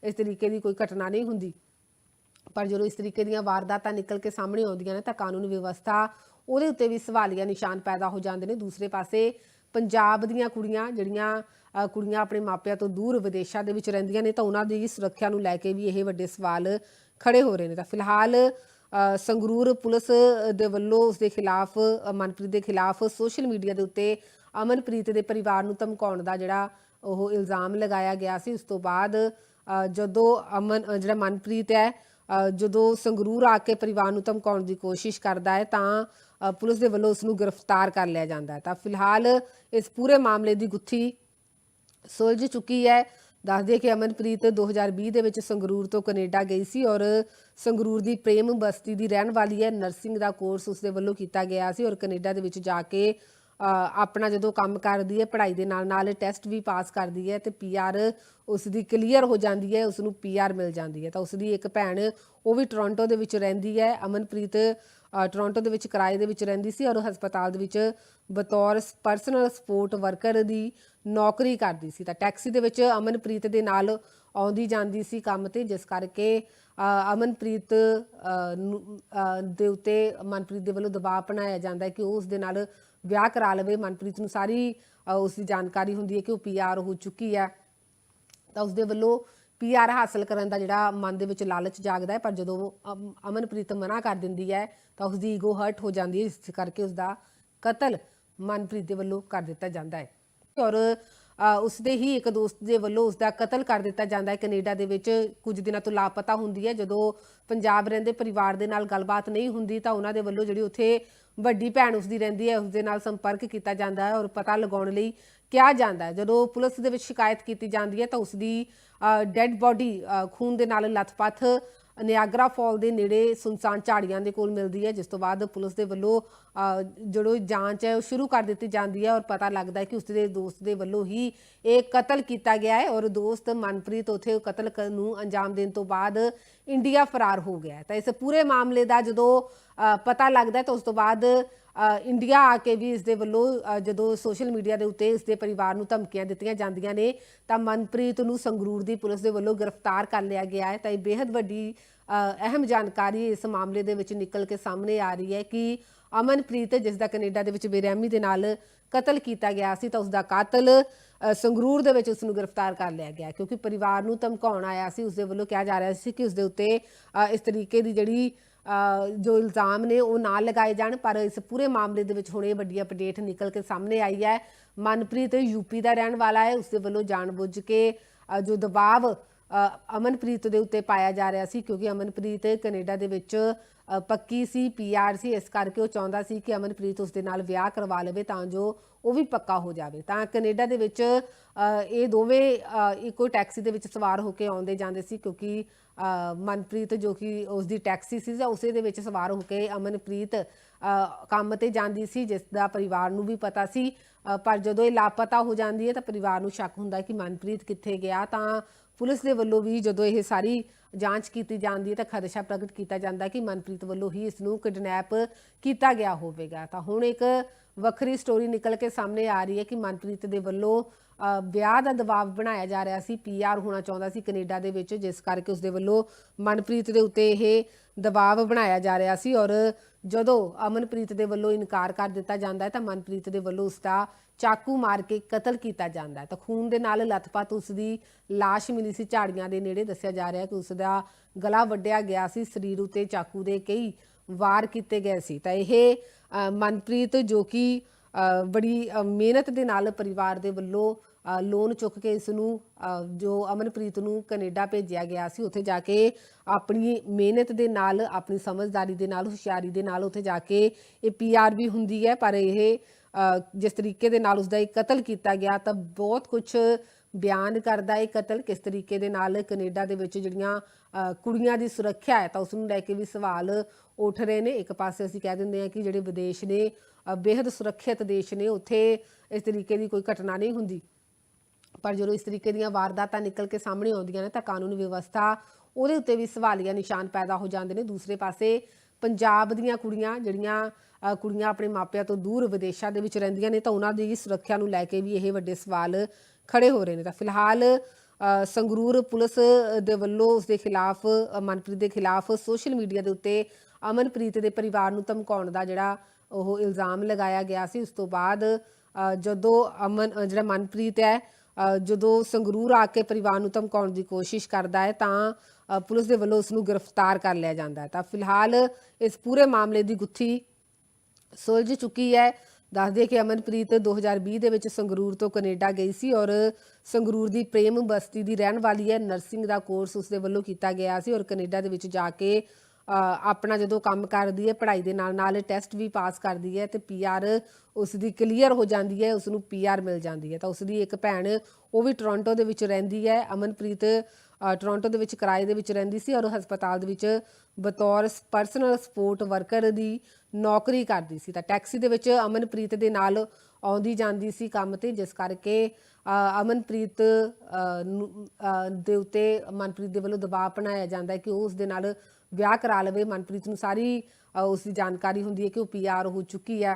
ਇਸ ਤਰੀਕੇ ਦੀ ਕੋਈ ਘਟਨਾ ਨਹੀਂ ਹੁੰਦੀ। ਪਰ ਜਦੋਂ ਇਸ ਤਰੀਕੇ ਦੀਆਂ ਵਾਰਦਾਤਾਂ ਨਿਕਲ ਕੇ ਸਾਹਮਣੇ ਆਉਂਦੀਆਂ ਨੇ ਤਾਂ ਕਾਨੂੰਨ ਵਿਵਸਥਾ ਉਹਦੇ ਉੱਤੇ ਵੀ ਸਵਾਲੀਆ ਨਿਸ਼ਾਨ ਪੈਦਾ ਹੋ ਜਾਂਦੇ ਨੇ। ਦੂਸਰੇ ਪਾਸੇ ਪੰਜਾਬ ਦੀਆਂ ਕੁੜੀਆਂ ਜਿਹੜੀਆਂ ਕੁੜੀਆਂ ਆਪਣੇ ਮਾਪਿਆਂ ਤੋਂ ਦੂਰ ਵਿਦੇਸ਼ਾਂ ਦੇ ਵਿੱਚ ਰਹਿੰਦੀਆਂ ਨੇ ਤਾਂ ਉਹਨਾਂ ਦੀ ਸੁਰੱਖਿਆ ਨੂੰ ਲੈ ਕੇ ਵੀ ਇਹ ਵੱਡੇ ਸਵਾਲ ਖੜੇ ਹੋ ਰਹੇ ਨੇ ਤਾਂ ਫਿਲਹਾਲ ਸੰਗਰੂਰ ਪੁਲਿਸ ਦੇ ਵੱਲੋਂ ਉਸ ਦੇ ਖਿਲਾਫ ਮਨਪ੍ਰੀਤ ਦੇ ਖਿਲਾਫ ਸੋਸ਼ਲ ਮੀਡੀਆ ਦੇ ਉੱਤੇ ਅਮਨਪ੍ਰੀਤ ਦੇ ਪਰਿਵਾਰ ਨੂੰ ਧਮਕਾਉਣ ਦਾ ਜਿਹੜਾ ਉਹ ਇਲਜ਼ਾਮ ਲਗਾਇਆ ਗਿਆ ਸੀ ਉਸ ਤੋਂ ਬਾਅਦ ਅ, ਜਦੋਂ ਅਮਨ ਜਿਹੜਾ ਮਨਪ੍ਰੀਤ ਹੈ ਅ, ਜਦੋਂ ਸੰਗਰੂਰ ਆ ਕੇ ਪਰਿਵਾਰ ਨੂੰ ਧਮਕਾਉਣ ਦੀ ਕੋਸ਼ਿਸ਼ ਕਰਦਾ ਹੈ ਤਾਂ ਪੁਲਿਸ ਦੇ ਵੱਲੋਂ ਉਸ ਨੂੰ ਗ੍ਰਿਫਤਾਰ ਕਰ ਲਿਆ ਜਾਂਦਾ ਹੈ। ਤਾਂ ਫਿਲਹਾਲ ਇਸ ਪੂਰੇ ਮਾਮਲੇ ਦੀ ਗੁੱਥੀ ਸੁਲਝ ਚੁੱਕੀ ਹੈ। ਦੱਸਦੇ ਕਿ ਅਮਨਪ੍ਰੀਤ 2020 ਦੇ ਵਿੱਚ ਸੰਗਰੂਰ ਤੋਂ ਕੈਨੇਡਾ ਗਈ ਸੀ ਔਰ ਸੰਗਰੂਰ ਦੀ ਪ੍ਰੇਮ ਬਸਤੀ ਦੀ ਰਹਿਣ ਵਾਲੀ ਹੈ। ਨਰਸਿੰਗ ਦਾ ਕੋਰਸ ਉਸਦੇ ਵੱਲੋਂ ਕੀਤਾ ਗਿਆ ਸੀ ਔਰ ਕੈਨੇਡਾ ਦੇ ਵਿੱਚ ਜਾ ਕੇ ਆਪਣਾ ਜਦੋਂ ਕੰਮ ਕਰਦੀ ਹੈ, ਪੜ੍ਹਾਈ ਦੇ ਨਾਲ ਨਾਲ ਟੈਸਟ ਵੀ ਪਾਸ ਕਰਦੀ ਹੈ ਤੇ ਪੀਆਰ ਉਸ ਦੀ ਕਲੀਅਰ ਹੋ ਜਾਂਦੀ ਹੈ ਉਸ ਨੂੰ ਪੀਆਰ ਮਿਲ ਜਾਂਦੀ ਹੈ। ਤਾਂ ਉਸ ਦੀ ਇੱਕ ਭੈਣ, ਉਹ ਵੀ ਟੋਰਾਂਟੋ ਦੇ ਵਿੱਚ ਰਹਿੰਦੀ ਹੈ। ਅਮਨਪ੍ਰੀਤ ਟੋਰਾਂਟੋ ਦੇ ਵਿੱਚ ਕਿਰਾਏ ਦੇ ਵਿੱਚ ਰਹਿੰਦੀ ਸੀ ਔਰ ਉਹ ਹਸਪਤਾਲ ਦੇ ਵਿੱਚ ਬਤੌਰ ਪਰਸਨਲ ਸਪੋਰਟ ਵਰਕਰ ਦੀ ਨੌਕਰੀ ਕਰਦੀ ਸੀ। ਤਾਂ ਟੈਕਸੀ ਦੇ ਵਿੱਚ ਅਮਨਪ੍ਰੀਤ ਦੇ ਨਾਲ ਆਉਂਦੀ ਜਾਂਦੀ ਸੀ ਕੰਮ ਤੇ ਜਿਸ ਕਰਕੇ ਅਮਨਪ੍ਰੀਤ ਨੂੰ- ਦੇ ਉੱਤੇ ਮਨਪ੍ਰੀਤ ਦੇ ਵੱਲੋਂ ਦਬਾਅ ਬਣਾਇਆ ਜਾਂਦਾ ਹੈ ਕਿ ਉਹ ਉਸ ਦੇ ਨਾਲ ਵਿਆਹ ਕਰਾ ਲਵੇ। ਮਨਪ੍ਰੀਤ ਨੂੰ ਸਾਰੀ ਅ, ਉਸ ਦੀ ਜਾਣਕਾਰੀ ਹੁੰਦੀ ਹੈ ਕਿ ਉਹ ਪੀਆਰ ਹੋ ਚੁੱਕੀ ਹੈ। ਤਾਂ ਉਸ ਦੇ ਵੱਲੋਂ ਪੀਆਰ ਹਾਸਲ ਕਰਨ ਦਾ ਜਿਹੜਾ ਮਨ ਦੇ ਵਿੱਚ ਲਾਲਚ ਜਾਗਦਾ ਹੈ, ਪਰ ਜਦੋਂ ਅਮਨਪ੍ਰੀਤ ਮਨਾ ਕਰ ਦਿੰਦੀ ਹੈ, ਤਾਂ ਉਸ ਦੀ ਈਗੋ ਹਰਟ ਹੋ ਜਾਂਦੀ ਹੈ ਇਸ ਕਰਕੇ ਉਸ ਦਾ ਕਤਲ ਮਨਪ੍ਰੀਤ ਦੇ ਵੱਲੋਂ ਕਰ ਦਿੱਤਾ ਜਾਂਦਾ ਹੈ। ਔਰ ਉਸ ਦੇ ਹੀ ਇੱਕ ਦੋਸਤ ਦੇ ਵੱਲੋਂ ਉਸ ਦਾ ਕਤਲ ਕਰ ਦਿੱਤਾ ਜਾਂਦਾ ਹੈ। ਕੈਨੇਡਾ ਦੇ ਵਿੱਚ ਕੁਝ ਦਿਨਾਂ ਤੋਂ ਲਾਪਤਾ ਹੁੰਦੀ ਹੈ। ਜਦੋਂ ਪੰਜਾਬ ਰਹਿੰਦੇ ਪਰਿਵਾਰ ਦੇ ਨਾਲ ਗੱਲਬਾਤ ਨਹੀਂ ਹੁੰਦੀ, ਤਾਂ ਉਹਨਾਂ ਦੇ ਵੱਲੋਂ ਜਿਹੜੀ ਉੱਥੇ ਵੱਡੀ ਭੈਣ ਉਸ ਦੀ ਰਹਿੰਦੀ ਹੈ ਉਸ ਦੇ ਨਾਲ ਸੰਪਰਕ ਕੀਤਾ ਜਾਂਦਾ ਹੈ ਔਰ ਪਤਾ ਲਗਾਉਣ ਲਈ ਕਿਹਾ ਜਾਂਦਾ ਹੈ। ਜਦੋਂ ਪੁਲਿਸ ਦੇ ਵਿੱਚ ਸ਼ਿਕਾਇਤ ਕੀਤੀ ਜਾਂਦੀ ਹੈ ਤਾਂ ਉਸ ਦੀ ਡੈੱਡ ਬਾਡੀ ਖੂਨ ਦੇ ਨਾਲ ਲੱਥਪੱਥ ਨਿਆਗਰਾ ਫਾਲ ਦੇ ਨੇੜੇ ਸੁਨਸਾਨ ਝਾੜੀਆਂ ਦੇ ਕੋਲ ਮਿਲਦੀ ਹੈ ਜਿਸ ਤੋਂ ਬਾਅਦ ਪੁਲਿਸ ਦੇ ਵੱਲੋਂ ਅ, ਜਿਹੜੋ ਜਾਂਚ ਹੈ ਉਹ ਸ਼ੁਰੂ ਕਰ ਦਿੱਤੀ ਜਾਂਦੀ ਹੈ ਔਰ ਪਤਾ ਲੱਗਦਾ ਹੈ ਕਿ ਉਸਦੇ ਦੋਸਤ ਦੇ ਵੱਲੋਂ ਹੀ ਇਹ ਕਤਲ ਕੀਤਾ ਗਿਆ ਹੈ ਔਰ ਦੋਸਤ ਮਨਪ੍ਰੀਤ ਉਥੇ ਕਤਲ ਕਰਨ ਨੂੰ ਅੰਜਾਮ ਦੇਣ ਤੋਂ ਬਾਅਦ ਇੰਡੀਆ ਫਰਾਰ ਹੋ ਗਿਆ ਹੈ। ਤਾਂ ਇਸ ਪੂਰੇ ਮਾਮਲੇ ਦਾ ਜਦੋਂ ਪਤਾ ਲੱਗਦਾ ਹੈ ਤਾਂ ਉਸ ਤੋਂ ਬਾਅਦ ਇੰਡੀਆ ਆ ਕੇ ਵੀ ਇਸ ਦੇ ਵੱਲੋਂ ਜਦੋਂ ਸੋਸ਼ਲ ਮੀਡੀਆ ਦੇ ਉੱਤੇ ਇਸ ਦੇ ਪਰਿਵਾਰ ਨੂੰ ਧਮਕੀਆਂ ਦਿੱਤੀਆਂ ਜਾਂਦੀਆਂ ਨੇ, ਤਾਂ ਮਨਪ੍ਰੀਤ ਨੂੰ ਸੰਗਰੂਰ ਦੀ ਪੁਲਿਸ ਦੇ ਵੱਲੋਂ ਗ੍ਰਿਫਤਾਰ ਕਰ ਲਿਆ ਗਿਆ ਹੈ। ਤਾਂ ਇਹ ਬੇहद ਵੱਡੀ ਅਹਿਮ ਜਾਣਕਾਰੀ ਇਸ ਮਾਮਲੇ ਦੇ ਵਿੱਚ ਨਿਕਲ ਕੇ ਸਾਹਮਣੇ ਆ ਰਹੀ ਹੈ ਕਿ ਅਮਨਪ੍ਰੀਤ, ਜਿਸ ਦਾ ਕੈਨੇਡਾ ਦੇ ਵਿੱਚ ਬੇਰਹਿਮੀ ਦੇ ਨਾਲ ਕਤਲ ਕੀਤਾ ਗਿਆ ਸੀ, ਤਾਂ ਉਸ ਦਾ ਕਾਤਲ ਸੰਗਰੂਰ ਦੇ ਵਿੱਚ ਉਸ ਨੂੰ ਗ੍ਰਿਫਤਾਰ ਕਰ ਲਿਆ ਗਿਆ ਕਿਉਂਕਿ ਪਰਿਵਾਰ ਨੂੰ ਧਮਕਾਉਣ ਆਇਆ ਸੀ ਉਸ ਦੇ ਵੱਲੋਂ ਕਿਹਾ ਜਾ ਰਿਹਾ ਸੀ ਕਿ ਉਸ ਦੇ ਉੱਤੇ ਇਸ ਤਰੀਕੇ ਦੀ ਜਿਹੜੀ ਜੋ ਇਲਜ਼ਾਮ ਨੇ ਉਹ ਨਾ ਲਗਾਏ ਜਾਣ, ਪਰ ਇਸ ਪੂਰੇ ਮਾਮਲੇ ਦੇ ਵਿੱਚ ਹੁਣ ਇਹ ਵੱਡੀ ਅਪਡੇਟ ਨਿਕਲ ਕੇ ਸਾਹਮਣੇ ਆਈ ਹੈ। ਮਨਪ੍ਰੀਤ ਯੂਪੀ ਦਾ ਰਹਿਣ ਵਾਲਾ ਹੈ ਉਸ ਦੇ ਵੱਲੋਂ ਜਾਣਬੁੱਝ ਕੇ ਜੋ ਦਬਾਅ ਅਮਨਪ੍ਰੀਤ ਦੇ ਉੱਤੇ ਪਾਇਆ ਜਾ ਰਿਹਾ ਸੀ ਕਿਉਂਕਿ ਅਮਨਪ੍ਰੀਤ ਕੈਨੇਡਾ ਦੇ ਵਿੱਚ ਪੱਕੀ ਸੀ ਪੀਆਰ ਸੀ, ਇਸ ਕਰਕੇ ਉਹ ਚਾਹੁੰਦਾ ਸੀ ਕਿ ਅਮਨਪ੍ਰੀਤ ਉਸ ਦੇ ਨਾਲ ਵਿਆਹ ਕਰਵਾ ਲਵੇ ਤਾਂ ਜੋ ਉਹ ਵੀ ਪੱਕਾ ਹੋ ਜਾਵੇ। ਤਾਂ ਕੈਨੇਡਾ ਦੇ ਵਿੱਚ ਇਹ ਦੋਵੇਂ ਇੱਕੋ ਟੈਕਸੀ ਦੇ ਵਿੱਚ ਸਵਾਰ ਹੋ ਕੇ ਆਉਂਦੇ ਜਾਂਦੇ ਸੀ ਕਿਉਂਕਿ ਮਨਪ੍ਰੀਤ ਜੋ ਕਿ ਉਸ ਦੀ ਟੈਕਸੀ ਸੀ, ਜਾਂ ਉਸੇ ਦੇ ਵਿੱਚ ਸਵਾਰ ਹੋ ਕੇ ਅਮਨਪ੍ਰੀਤ ਕੰਮ ਤੇ ਜਾਂਦੀ ਸੀ, ਜਿਸ ਦਾ ਪਰਿਵਾਰ ਨੂੰ ਵੀ ਪਤਾ ਸੀ। ਪਰ ਜਦੋਂ ਇਹ ਲਾਪਤਾ ਹੋ ਜਾਂਦੀ ਹੈ ਤਾਂ ਪਰਿਵਾਰ ਨੂੰ ਸ਼ੱਕ ਹੁੰਦਾ ਕਿ ਮਨਪ੍ਰੀਤ ਕਿੱਥੇ ਗਿਆ ਤਾਂ ਪੁਲਿਸ ਦੇ ਵੱਲੋਂ ਵੀ ਜਦੋਂ ਇਹ ਸਾਰੀ ਜਾਂਚ ਕੀਤੀ ਜਾਂਦੀ ਹੈ ਤਾਂ ਖਦਸ਼ਾ ਪ੍ਰਗਟ ਕੀਤਾ ਜਾਂਦਾ ਕਿ ਮਨਪ੍ਰੀਤ ਵੱਲੋਂ ਹੀ ਇਸ ਨੂੰ ਕਿਡਨੈਪ ਕੀਤਾ ਗਿਆ ਹੋਵੇਗਾ। ਤਾਂ ਹੁਣ ਇੱਕ ਵੱਖਰੀ ਸਟੋਰੀ ਨਿਕਲ ਕੇ ਸਾਹਮਣੇ ਆ ਰਹੀ ਹੈ ਕਿ ਮਨਪ੍ਰੀਤ ਦੇ ਵੱਲੋਂ ਅ, ਵਿਆਹ ਦਾ ਦਬਾਅ ਬਣਾਇਆ ਜਾ ਰਿਹਾ ਸੀ। ਪੀਆਰ ਹੋਣਾ ਚਾਹੁੰਦਾ ਸੀ ਕੈਨੇਡਾ ਦੇ ਵਿੱਚ ਜਿਸ ਕਰਕੇ ਉਸ ਦੇ ਵੱਲੋਂ ਮਨਪ੍ਰੀਤ ਦੇ ਉੱਤੇ ਇਹ ਦਬਾਅ ਬਣਾਇਆ ਜਾ ਰਿਹਾ ਸੀ ਔਰ ਜਦੋਂ ਅਮਨਪ੍ਰੀਤ ਦੇ ਵੱਲੋਂ ਇਨਕਾਰ ਕਰ ਦਿੱਤਾ ਜਾਂਦਾ ਹੈ ਤਾਂ ਮਨਪ੍ਰੀਤ ਦੇ ਵੱਲੋਂ ਉਸ ਦਾ ਚਾਕੂ ਮਾਰ ਕੇ ਕਤਲ ਕੀਤਾ ਜਾਂਦਾ ਹੈ। ਤਾਂ ਖੂਨ ਦੇ ਨਾਲ ਲਥਪਥ ਉਸ ਦੀ ਲਾਸ਼ ਮਿਲੀ ਸੀ। ਝਾੜੀਆਂ ਦੇ ਨੇੜੇ ਦੱਸਿਆ ਜਾ ਰਿਹਾ ਹੈ ਕਿ ਉਸ ਦਾ ਗਲਾ ਵੱਢਿਆ ਗਿਆ ਸੀ। ਸਰੀਰ ਉਤੇ ਚਾਕੂ ਦੇ ਕਈ ਵਾਰ ਕੀਤੇ ਗਏ ਸੀ। ਤਾਂ ਇਹ ਮਨਪ੍ਰੀਤ ਜੋ ਕਿ ਅ, ਬੜੀ ਮਿਹਨਤ ਦੇ ਨਾਲ ਪਰਿਵਾਰ ਦੇ ਵੱਲੋਂ ਲੋਨ ਚੁੱਕ ਕੇ ਇਸ ਨੂੰ ਜੋ ਅਮਨਪ੍ਰੀਤ ਨੂੰ ਕੈਨੇਡਾ ਭੇਜਿਆ ਗਿਆ ਸੀ ਉੱਥੇ ਜਾ ਕੇ ਆਪਣੀ ਮਿਹਨਤ ਦੇ ਨਾਲ ਆਪਣੀ ਸਮਝਦਾਰੀ ਦੇ ਨਾਲ ਹੁਸ਼ਿਆਰੀ ਦੇ ਨਾਲ ਉੱਥੇ ਜਾ ਕੇ ਇਹ ਪੀਆਰ ਵੀ ਹੁੰਦੀ ਹੈ ਪਰ ਇਹ ਜਿਸ ਤਰੀਕੇ ਦੇ ਨਾਲ ਉਸ ਦਾ ਇਹ ਕਤਲ ਕੀਤਾ ਗਿਆ ਤਾਂ ਬਹੁਤ ਕੁਝ ਬਿਆਨ ਕਰਦਾ ਇਹ ਕਤਲ ਕਿਸ ਤਰੀਕੇ ਦੇ ਨਾਲ ਕੈਨੇਡਾ ਦੇ ਵਿੱਚ ਜਿਹੜੀਆਂ ਕੁੜੀਆਂ ਦੀ ਸੁਰੱਖਿਆ ਹੈ ਤਾਂ ਉਸ ਨੂੰ ਲੈ ਕੇ ਵੀ ਸਵਾਲ ਉੱਠ ਰਹੇ ਨੇ। ਇੱਕ ਪਾਸੇ ਅਸੀਂ ਕਹਿ ਦਿੰਦੇ ਹਾਂ ਕਿ ਜਿਹੜੇ ਵਿਦੇਸ਼ ਨੇ ਅ, ਬੇहद ਸੁਰੱਖਿਅਤ ਦੇਸ਼ ਨੇ ਉੱਥੇ ਇਸ ਤਰੀਕੇ ਦੀ ਕੋਈ ਘਟਨਾ ਨਹੀਂ ਹੁੰਦੀ। ਪਰ ਜਦੋਂ ਇਸ ਤਰੀਕੇ ਦੀਆਂ ਵਾਰਦਾਤਾਂ ਨਿਕਲ ਕੇ ਸਾਹਮਣੇ ਆਉਂਦੀਆਂ ਨੇ ਤਾਂ ਕਾਨੂੰਨ ਵਿਵਸਥਾ ਉਹਦੇ ਉੱਤੇ ਵੀ ਸਵਾਲੀਆ ਨਿਸ਼ਾਨ ਪੈਦਾ ਹੋ ਜਾਂਦੇ ਨੇ। ਦੂਸਰੇ ਪਾਸੇ ਪੰਜਾਬ ਦੀਆਂ ਕੁੜੀਆਂ ਜਿਹੜੀਆਂ ਕੁੜੀਆਂ ਆਪਣੇ ਮਾਪਿਆਂ ਤੋਂ ਦੂਰ ਵਿਦੇਸ਼ਾਂ ਦੇ ਵਿੱਚ ਰਹਿੰਦੀਆਂ ਨੇ ਤਾਂ ਉਹਨਾਂ ਦੀ ਸੁਰੱਖਿਆ ਨੂੰ ਲੈ ਕੇ ਵੀ ਇਹ ਵੱਡੇ ਸਵਾਲ ਖੜੇ ਹੋ ਰਹੇ ਨੇ। ਤਾਂ ਫਿਲਹਾਲ ਸੰਗਰੂਰ ਪੁਲਿਸ ਦੇ ਵੱਲੋਂ ਉਸ ਦੇ ਖਿਲਾਫ ਮਨਪ੍ਰੀਤ ਦੇ ਖਿਲਾਫ ਸੋਸ਼ਲ ਮੀਡੀਆ ਦੇ ਉੱਤੇ ਅਮਨਪ੍ਰੀਤ ਦੇ ਪਰਿਵਾਰ ਨੂੰ ਧਮਕਾਉਣ ਦਾ ਜਿਹੜਾ ਉਹ ਇਲਜ਼ਾਮ ਲਗਾਇਆ ਗਿਆ ਸੀ। ਉਸ ਤੋਂ ਬਾਅਦ ਜਦੋਂ ਅਮਨ ਜਿਹੜਾ ਮਨਪ੍ਰੀਤ ਹੈ ਜਦੋਂ ਸੰਗਰੂਰ ਆ ਕੇ ਪਰਿਵਾਰ ਨੂੰ ਧਮਕਾਉਣ ਦੀ ਕੋਸ਼ਿਸ਼ ਕਰਦਾ ਹੈ, ਤਾਂ ਪੁਲਿਸ ਦੇ ਵੱਲੋਂ ਉਸ ਨੂੰ ਗ੍ਰਿਫਤਾਰ ਕਰ ਲਿਆ ਜਾਂਦਾ ਹੈ। ਤਾਂ ਫਿਲਹਾਲ ਇਸ ਪੂਰੇ ਮਾਮਲੇ ਦੀ ਗੁੱਥੀ ਸੁਲਝ ਚੁੱਕੀ ਹੈ। ਦੱਸ ਦਈਏ ਕਿ ਅਮਨਪ੍ਰੀਤ 2020 ਦੇ ਵਿੱਚ ਸੰਗਰੂਰ ਤੋਂ ਕੈਨੇਡਾ ਗਈ ਸੀ ਔਰ ਸੰਗਰੂਰ ਦੀ ਪ੍ਰੇਮ ਬਸਤੀ ਦੀ ਰਹਿਣ ਵਾਲੀ ਹੈ। ਨਰਸਿੰਗ ਦਾ ਕੋਰਸ ਉਸ ਦੇ ਵੱਲੋਂ ਕੀਤਾ ਗਿਆ ਸੀ ਔਰ ਕੈਨੇਡਾ ਦੇ ਵਿੱਚ ਜਾ ਕੇ ਆਪਣਾ ਜਦੋਂ ਕੰਮ ਕਰਦੀ ਹੈ ਪੜ੍ਹਾਈ ਦੇ ਨਾਲ ਨਾਲ ਟੈਸਟ ਵੀ ਪਾਸ ਕਰਦੀ ਹੈ ਤੇ ਪੀਆਰ ਉਸ ਦੀ ਕਲੀਅਰ ਹੋ ਜਾਂਦੀ ਹੈ ਉਸ ਨੂੰ ਪੀਆਰ ਮਿਲ ਜਾਂਦੀ ਹੈ। ਤਾਂ ਉਸ ਦੀ ਇੱਕ ਭੈਣ ਉਹ ਵੀ ਟੋਰਾਂਟੋ ਦੇ ਵਿੱਚ ਰਹਿੰਦੀ ਹੈ ਅਮਨਪ੍ਰੀਤ ਅ, ਟੋਰਾਂਟੋ ਦੇ ਵਿੱਚ ਕਿਰਾਏ ਦੇ ਵਿੱਚ ਰਹਿੰਦੀ ਸੀ ਔਰ ਹਸਪਤਾਲ ਦੇ ਵਿੱਚ ਬਤੌਰ ਪਰਸਨਲ ਸਪੋਰਟ ਵਰਕਰ ਦੀ ਨੌਕਰੀ ਕਰਦੀ ਸੀ। ਤਾਂ ਟੈਕਸੀ ਦੇ ਵਿੱਚ ਅਮਨਪ੍ਰੀਤ ਦੇ ਨਾਲ ਆਉਂਦੀ ਜਾਂਦੀ ਸੀ ਕੰਮ ਤੇ ਜਿਸ ਕਰਕੇ ਅਮਨਪ੍ਰੀਤ ਦੇ ਉੱਤੇ ਮਨਪ੍ਰੀਤ ਦੇ ਵੱਲੋਂ ਦਬਾਅ ਬਣਾਇਆ ਜਾਂਦਾ ਹੈ ਕਿ ਉਹ ਉਸ ਦੇ ਨਾਲ ਵਿਆਹ ਕਰਾ ਲਵੇ। ਮਨਪ੍ਰੀਤ ਨੂੰ ਸਾਰੀ ਅ, ਉਸ ਦੀ ਜਾਣਕਾਰੀ ਹੁੰਦੀ ਹੈ ਕਿ ਉਹ ਪੀਆਰ ਹੋ ਚੁੱਕੀ ਹੈ।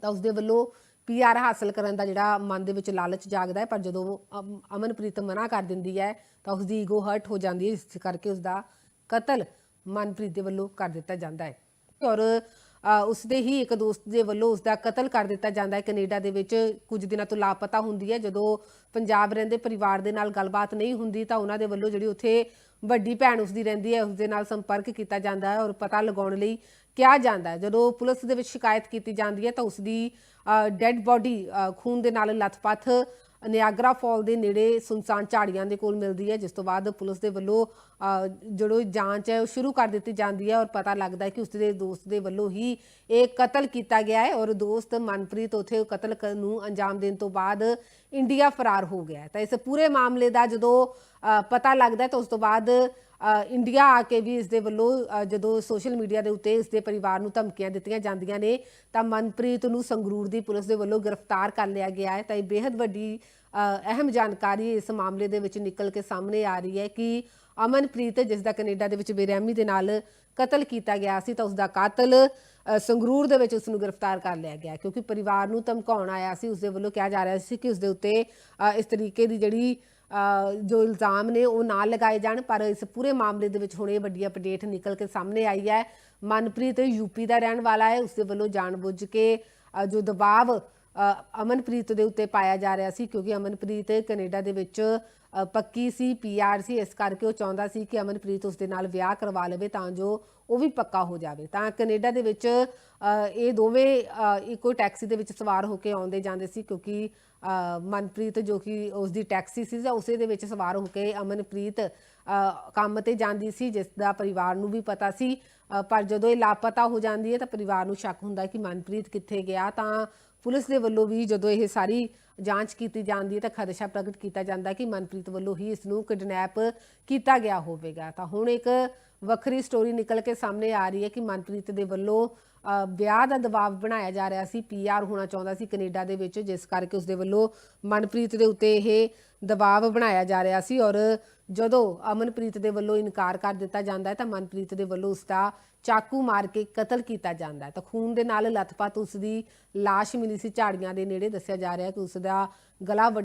ਤਾਂ ਉਸ ਦੇ ਵੱਲੋਂ ਪੀਆਰ ਹਾਸਲ ਕਰਨ ਦਾ ਜਿਹੜਾ ਮਨ ਦੇ ਵਿੱਚ ਲਾਲਚ ਜਾਗਦਾ ਹੈ ਪਰ ਜਦੋਂ ਅਮ- ਅਮਨਪ੍ਰੀਤ ਮਨਾ ਕਰ ਦਿੰਦੀ ਹੈ ਤਾਂ ਉਸ ਦੀ ਈਗੋ ਹਰਟ ਹੋ ਜਾਂਦੀ ਹੈ ਇਸ ਕਰਕੇ ਉਸ ਦਾ ਕਤਲ ਮਨਪ੍ਰੀਤ ਦੇ ਵੱਲੋਂ ਕਰ ਦਿੱਤਾ ਜਾਂਦਾ ਹੈ। ਔਰ ਅ, ਉਸ ਹੀ ਇੱਕ ਦੋਸਤ ਦੇ ਵੱਲੋਂ ਉਸਦਾ ਕਤਲ ਕਰ ਦਿੱਤਾ ਜਾਂਦਾ ਹੈ। ਕੈਨੇਡਾ ਦੇ ਵਿੱਚ ਕੁਝ ਦਿਨਾਂ ਤੋਂ ਲਾਪਤਾ ਹੁੰਦੀ ਹੈ। ਜਦੋਂ ਪੰਜਾਬ ਰਹਿੰਦੇ ਪਰਿਵਾਰ ਦੇ ਨਾਲ ਗੱਲਬਾਤ ਨਹੀਂ ਹੁੰਦੀ ਤਾਂ ਉਹਨਾਂ ਦੇ ਵੱਲੋਂ ਜਿਹੜੀ ਉੱਥੇ ਵੱਡੀ ਭੈਣ ਉਸਦੀ ਰਹਿੰਦੀ ਹੈ ਉਸਦੇ ਨਾਲ ਸੰਪਰਕ ਕੀਤਾ ਜਾਂਦਾ ਹੈ ਔਰ ਪਤਾ ਲਗਾਉਣ ਲਈ ਕਿਹਾ ਜਾਂਦਾ ਹੈ। ਜਦੋਂ ਪੁਲਿਸ ਦੇ ਵਿੱਚ ਸ਼ਿਕਾਇਤ ਕੀਤੀ ਜਾਂਦੀ ਹੈ ਤਾਂ ਉਸ ਦੀ ਡੈੱਡ ਬਾਡੀ ਖੂਨ ਦੇ ਨਾਲ ਲਥਪਥ ਨਿਆਗਰਾ ਫਾਲ ਦੇ ਨੇੜੇ ਸੁਨਸਾਨ ਝਾੜੀਆਂ ਦੇ ਕੋਲ ਮਿਲਦੀ ਹੈ ਜਿਸ ਤੋਂ ਬਾਅਦ ਪੁਲਿਸ ਦੇ ਵੱਲੋਂ ਅ, ਜਿਹੜੋ ਜਾਂਚ ਹੈ ਉਹ ਸ਼ੁਰੂ ਕਰ ਦਿੱਤੀ ਜਾਂਦੀ ਹੈ ਔਰ ਪਤਾ ਲੱਗਦਾ ਹੈ ਕਿ ਉਸਦੇ ਦੋਸਤ ਦੇ ਵੱਲੋਂ ਹੀ ਇਹ ਕਤਲ ਕੀਤਾ ਗਿਆ ਹੈ ਔਰ ਦੋਸਤ ਮਨਪ੍ਰੀਤ ਉਥੇ ਕਤਲ ਕਰਨ ਨੂੰ ਅੰਜਾਮ ਦੇਣ ਤੋਂ ਬਾਅਦ ਇੰਡੀਆ ਫਰਾਰ ਹੋ ਗਿਆ ਤਾਂ ਇਸ ਪੂਰੇ ਮਾਮਲੇ ਦਾ ਜਦੋਂ ਪਤਾ ਲੱਗਦਾ ਤਾਂ ਉਸ ਤੋਂ ਬਾਅਦ ਇੰਡੀਆ ਆ ਕੇ ਵੀ ਇਸ ਦੇ ਵੱਲੋਂ ਜਦੋਂ ਸੋਸ਼ਲ ਮੀਡੀਆ ਦੇ ਉੱਤੇ ਇਸ ਦੇ ਪਰਿਵਾਰ ਨੂੰ ਧਮਕੀਆਂ ਦਿੱਤੀਆਂ ਜਾਂਦੀਆਂ ਨੇ, ਤਾਂ ਮਨਪ੍ਰੀਤ ਨੂੰ ਸੰਗਰੂਰ ਦੀ ਪੁਲਿਸ ਦੇ ਵੱਲੋਂ ਗ੍ਰਿਫਤਾਰ ਕਰ ਲਿਆ ਗਿਆ ਹੈ। ਤਾਂ ਇਹ ਬੇहद ਵੱਡੀ ਅਹਿਮ ਜਾਣਕਾਰੀ ਇਸ ਮਾਮਲੇ ਦੇ ਵਿੱਚ ਨਿਕਲ ਕੇ ਸਾਹਮਣੇ ਆ ਰਹੀ ਹੈ ਕਿ ਅਮਨਪ੍ਰੀਤ, ਜਿਸ ਦਾ ਕੈਨੇਡਾ ਦੇ ਵਿੱਚ ਬੇਰਹਿਮੀ ਦੇ ਨਾਲ ਕਤਲ ਕੀਤਾ ਗਿਆ ਸੀ, ਤਾਂ ਉਸ ਦਾ ਕਾਤਲ ਸੰਗਰੂਰ ਦੇ ਵਿੱਚ ਉਸ ਨੂੰ ਗ੍ਰਿਫਤਾਰ ਕਰ ਲਿਆ ਗਿਆ ਕਿਉਂਕਿ ਪਰਿਵਾਰ ਨੂੰ ਧਮਕਾਉਣ ਆਇਆ ਸੀ ਉਸ ਦੇ ਵੱਲੋਂ ਕਿਹਾ ਜਾ ਰਿਹਾ ਸੀ ਕਿ ਉਸ ਦੇ ਉੱਤੇ ਇਸ ਤਰੀਕੇ ਦੀ ਜਿਹੜੀ ਜੋ ਇਲਜ਼ਾਮ ਨੇ ਉਹ ਨਾ ਲਗਾਏ ਜਾਣ, ਪਰ ਇਸ ਪੂਰੇ ਮਾਮਲੇ ਦੇ ਵਿੱਚ ਹੁਣ ਇਹ ਵੱਡੀ ਅਪਡੇਟ ਨਿਕਲ ਕੇ ਸਾਹਮਣੇ ਆਈ ਹੈ। ਮਨਪ੍ਰੀਤ ਯੂਪੀ ਦਾ ਰਹਿਣ ਵਾਲਾ ਹੈ। ਉਸ ਦੇ ਵੱਲੋਂ ਜਾਣਬੁੱਝ ਕੇ ਜੋ ਦਬਾਅ ਅਮਨਪ੍ਰੀਤ ਦੇ ਉੱਤੇ ਪਾਇਆ ਜਾ ਰਿਹਾ ਸੀ, ਕਿਉਂਕਿ ਅਮਨਪ੍ਰੀਤ ਕੈਨੇਡਾ ਦੇ ਵਿੱਚ ਪੱਕੀ ਸੀ ਪੀਆਰ ਸੀ। ਇਸ ਕਰਕੇ ਉਹ ਚਾਹੁੰਦਾ ਸੀ ਕਿ ਅਮਨਪ੍ਰੀਤ ਉਸ ਦੇ ਨਾਲ ਵਿਆਹ ਕਰਵਾ ਲਵੇ ਤਾਂ ਜੋ ਉਹ ਵੀ ਪੱਕਾ ਹੋ ਜਾਵੇ। ਤਾਂ ਕੈਨੇਡਾ ਦੇ ਵਿੱਚ ਇਹ ਦੋਵੇਂ ਇੱਕੋ ਟੈਕਸੀ ਦੇ ਵਿੱਚ ਸਵਾਰ ਹੋ ਕੇ ਆਉਂਦੇ ਜਾਂਦੇ ਸੀ, ਕਿਉਂਕਿ ਮਨਪ੍ਰੀਤ ਜੋ ਕਿ ਉਸ ਦੀ ਟੈਕਸੀ ਸੀ, ਜਾਂ ਉਸੇ ਦੇ ਵਿੱਚ ਸਵਾਰ ਹੋ ਕੇ ਅਮਨਪ੍ਰੀਤ ਕੰਮ ਤੇ ਜਾਂਦੀ ਸੀ, ਜਿਸ ਦਾ ਪਰਿਵਾਰ ਨੂੰ ਵੀ ਪਤਾ ਸੀ। ਪਰ ਜਦੋਂ ਇਹ ਲਾਪਤਾ ਹੋ ਜਾਂਦੀ ਹੈ ਤਾਂ ਪਰਿਵਾਰ ਨੂੰ ਸ਼ੱਕ ਹੁੰਦਾ ਕਿ ਮਨਪ੍ਰੀਤ ਕਿੱਥੇ ਗਿਆ। ਤਾਂ ਪੁਲਿਸ ਦੇ ਵੱਲੋਂ ਵੀ ਜਦੋਂ ਇਹ ਸਾਰੀ ਜਾਂਚ ਕੀਤੀ ਜਾਂਦੀ ਹੈ ਤਾਂ ਖਦਸ਼ਾ ਪ੍ਰਗਟ ਕੀਤਾ ਜਾਂਦਾ ਕਿ ਮਨਪ੍ਰੀਤ ਵੱਲੋਂ ਹੀ ਇਸ ਨੂੰ ਕਿਡਨੈਪ ਕੀਤਾ ਗਿਆ ਹੋਵੇਗਾ। ਤਾਂ ਹੁਣ ਇੱਕ ਵੱਖਰੀ ਸਟੋਰੀ ਨਿਕਲ ਕੇ ਸਾਹਮਣੇ ਆ ਰਹੀ ਹੈ ਕਿ ਮਨਪ੍ਰੀਤ ਦੇ ਵੱਲੋਂ ਵਿਆਹ ਦਾ ਦਬਾਅ ਬਣਾਇਆ ਜਾ ਰਿਹਾ ਸੀ ਪੀਆਰ ਹੋਣਾ ਚਾਹੁੰਦਾ ਸੀ ਕੈਨੇਡਾ ਦੇ ਵਿੱਚ, ਜਿਸ ਕਰਕੇ ਉਸਦੇ ਵੱਲੋਂ ਮਨਪ੍ਰੀਤ ਦੇ ਉੱਤੇ ਇਹ ਦਬਾਅ ਬਣਾਇਆ ਜਾ ਰਿਹਾ ਸੀ ਔਰ ਜਦੋਂ ਅਮਨਪ੍ਰੀਤ ਦੇ ਵੱਲੋਂ ਇਨਕਾਰ ਕਰ ਦਿੱਤਾ ਜਾਂਦਾ ਹੈ ਤਾਂ ਮਨਪ੍ਰੀਤ ਦੇ ਵੱਲੋਂ ਉਸ ਦਾ ਚਾਕੂ ਮਾਰ ਕੇ ਕਤਲ ਕੀਤਾ ਜਾਂਦਾ ਹੈ। ਤਾਂ ਖੂਨ ਦੇ ਨਾਲ ਲੱਥਪੱਥ ਉਸ ਦੀ ਲਾਸ਼ ਮਿਲੀ ਸੀ, ਝਾੜੀਆਂ ਦੇ ਨੇੜੇ, ਦੱਸਿਆ ਜਾ ਰਿਹਾ ਕਿ ਉਸ ਦਾ ਗਲਾ ਵੱਢ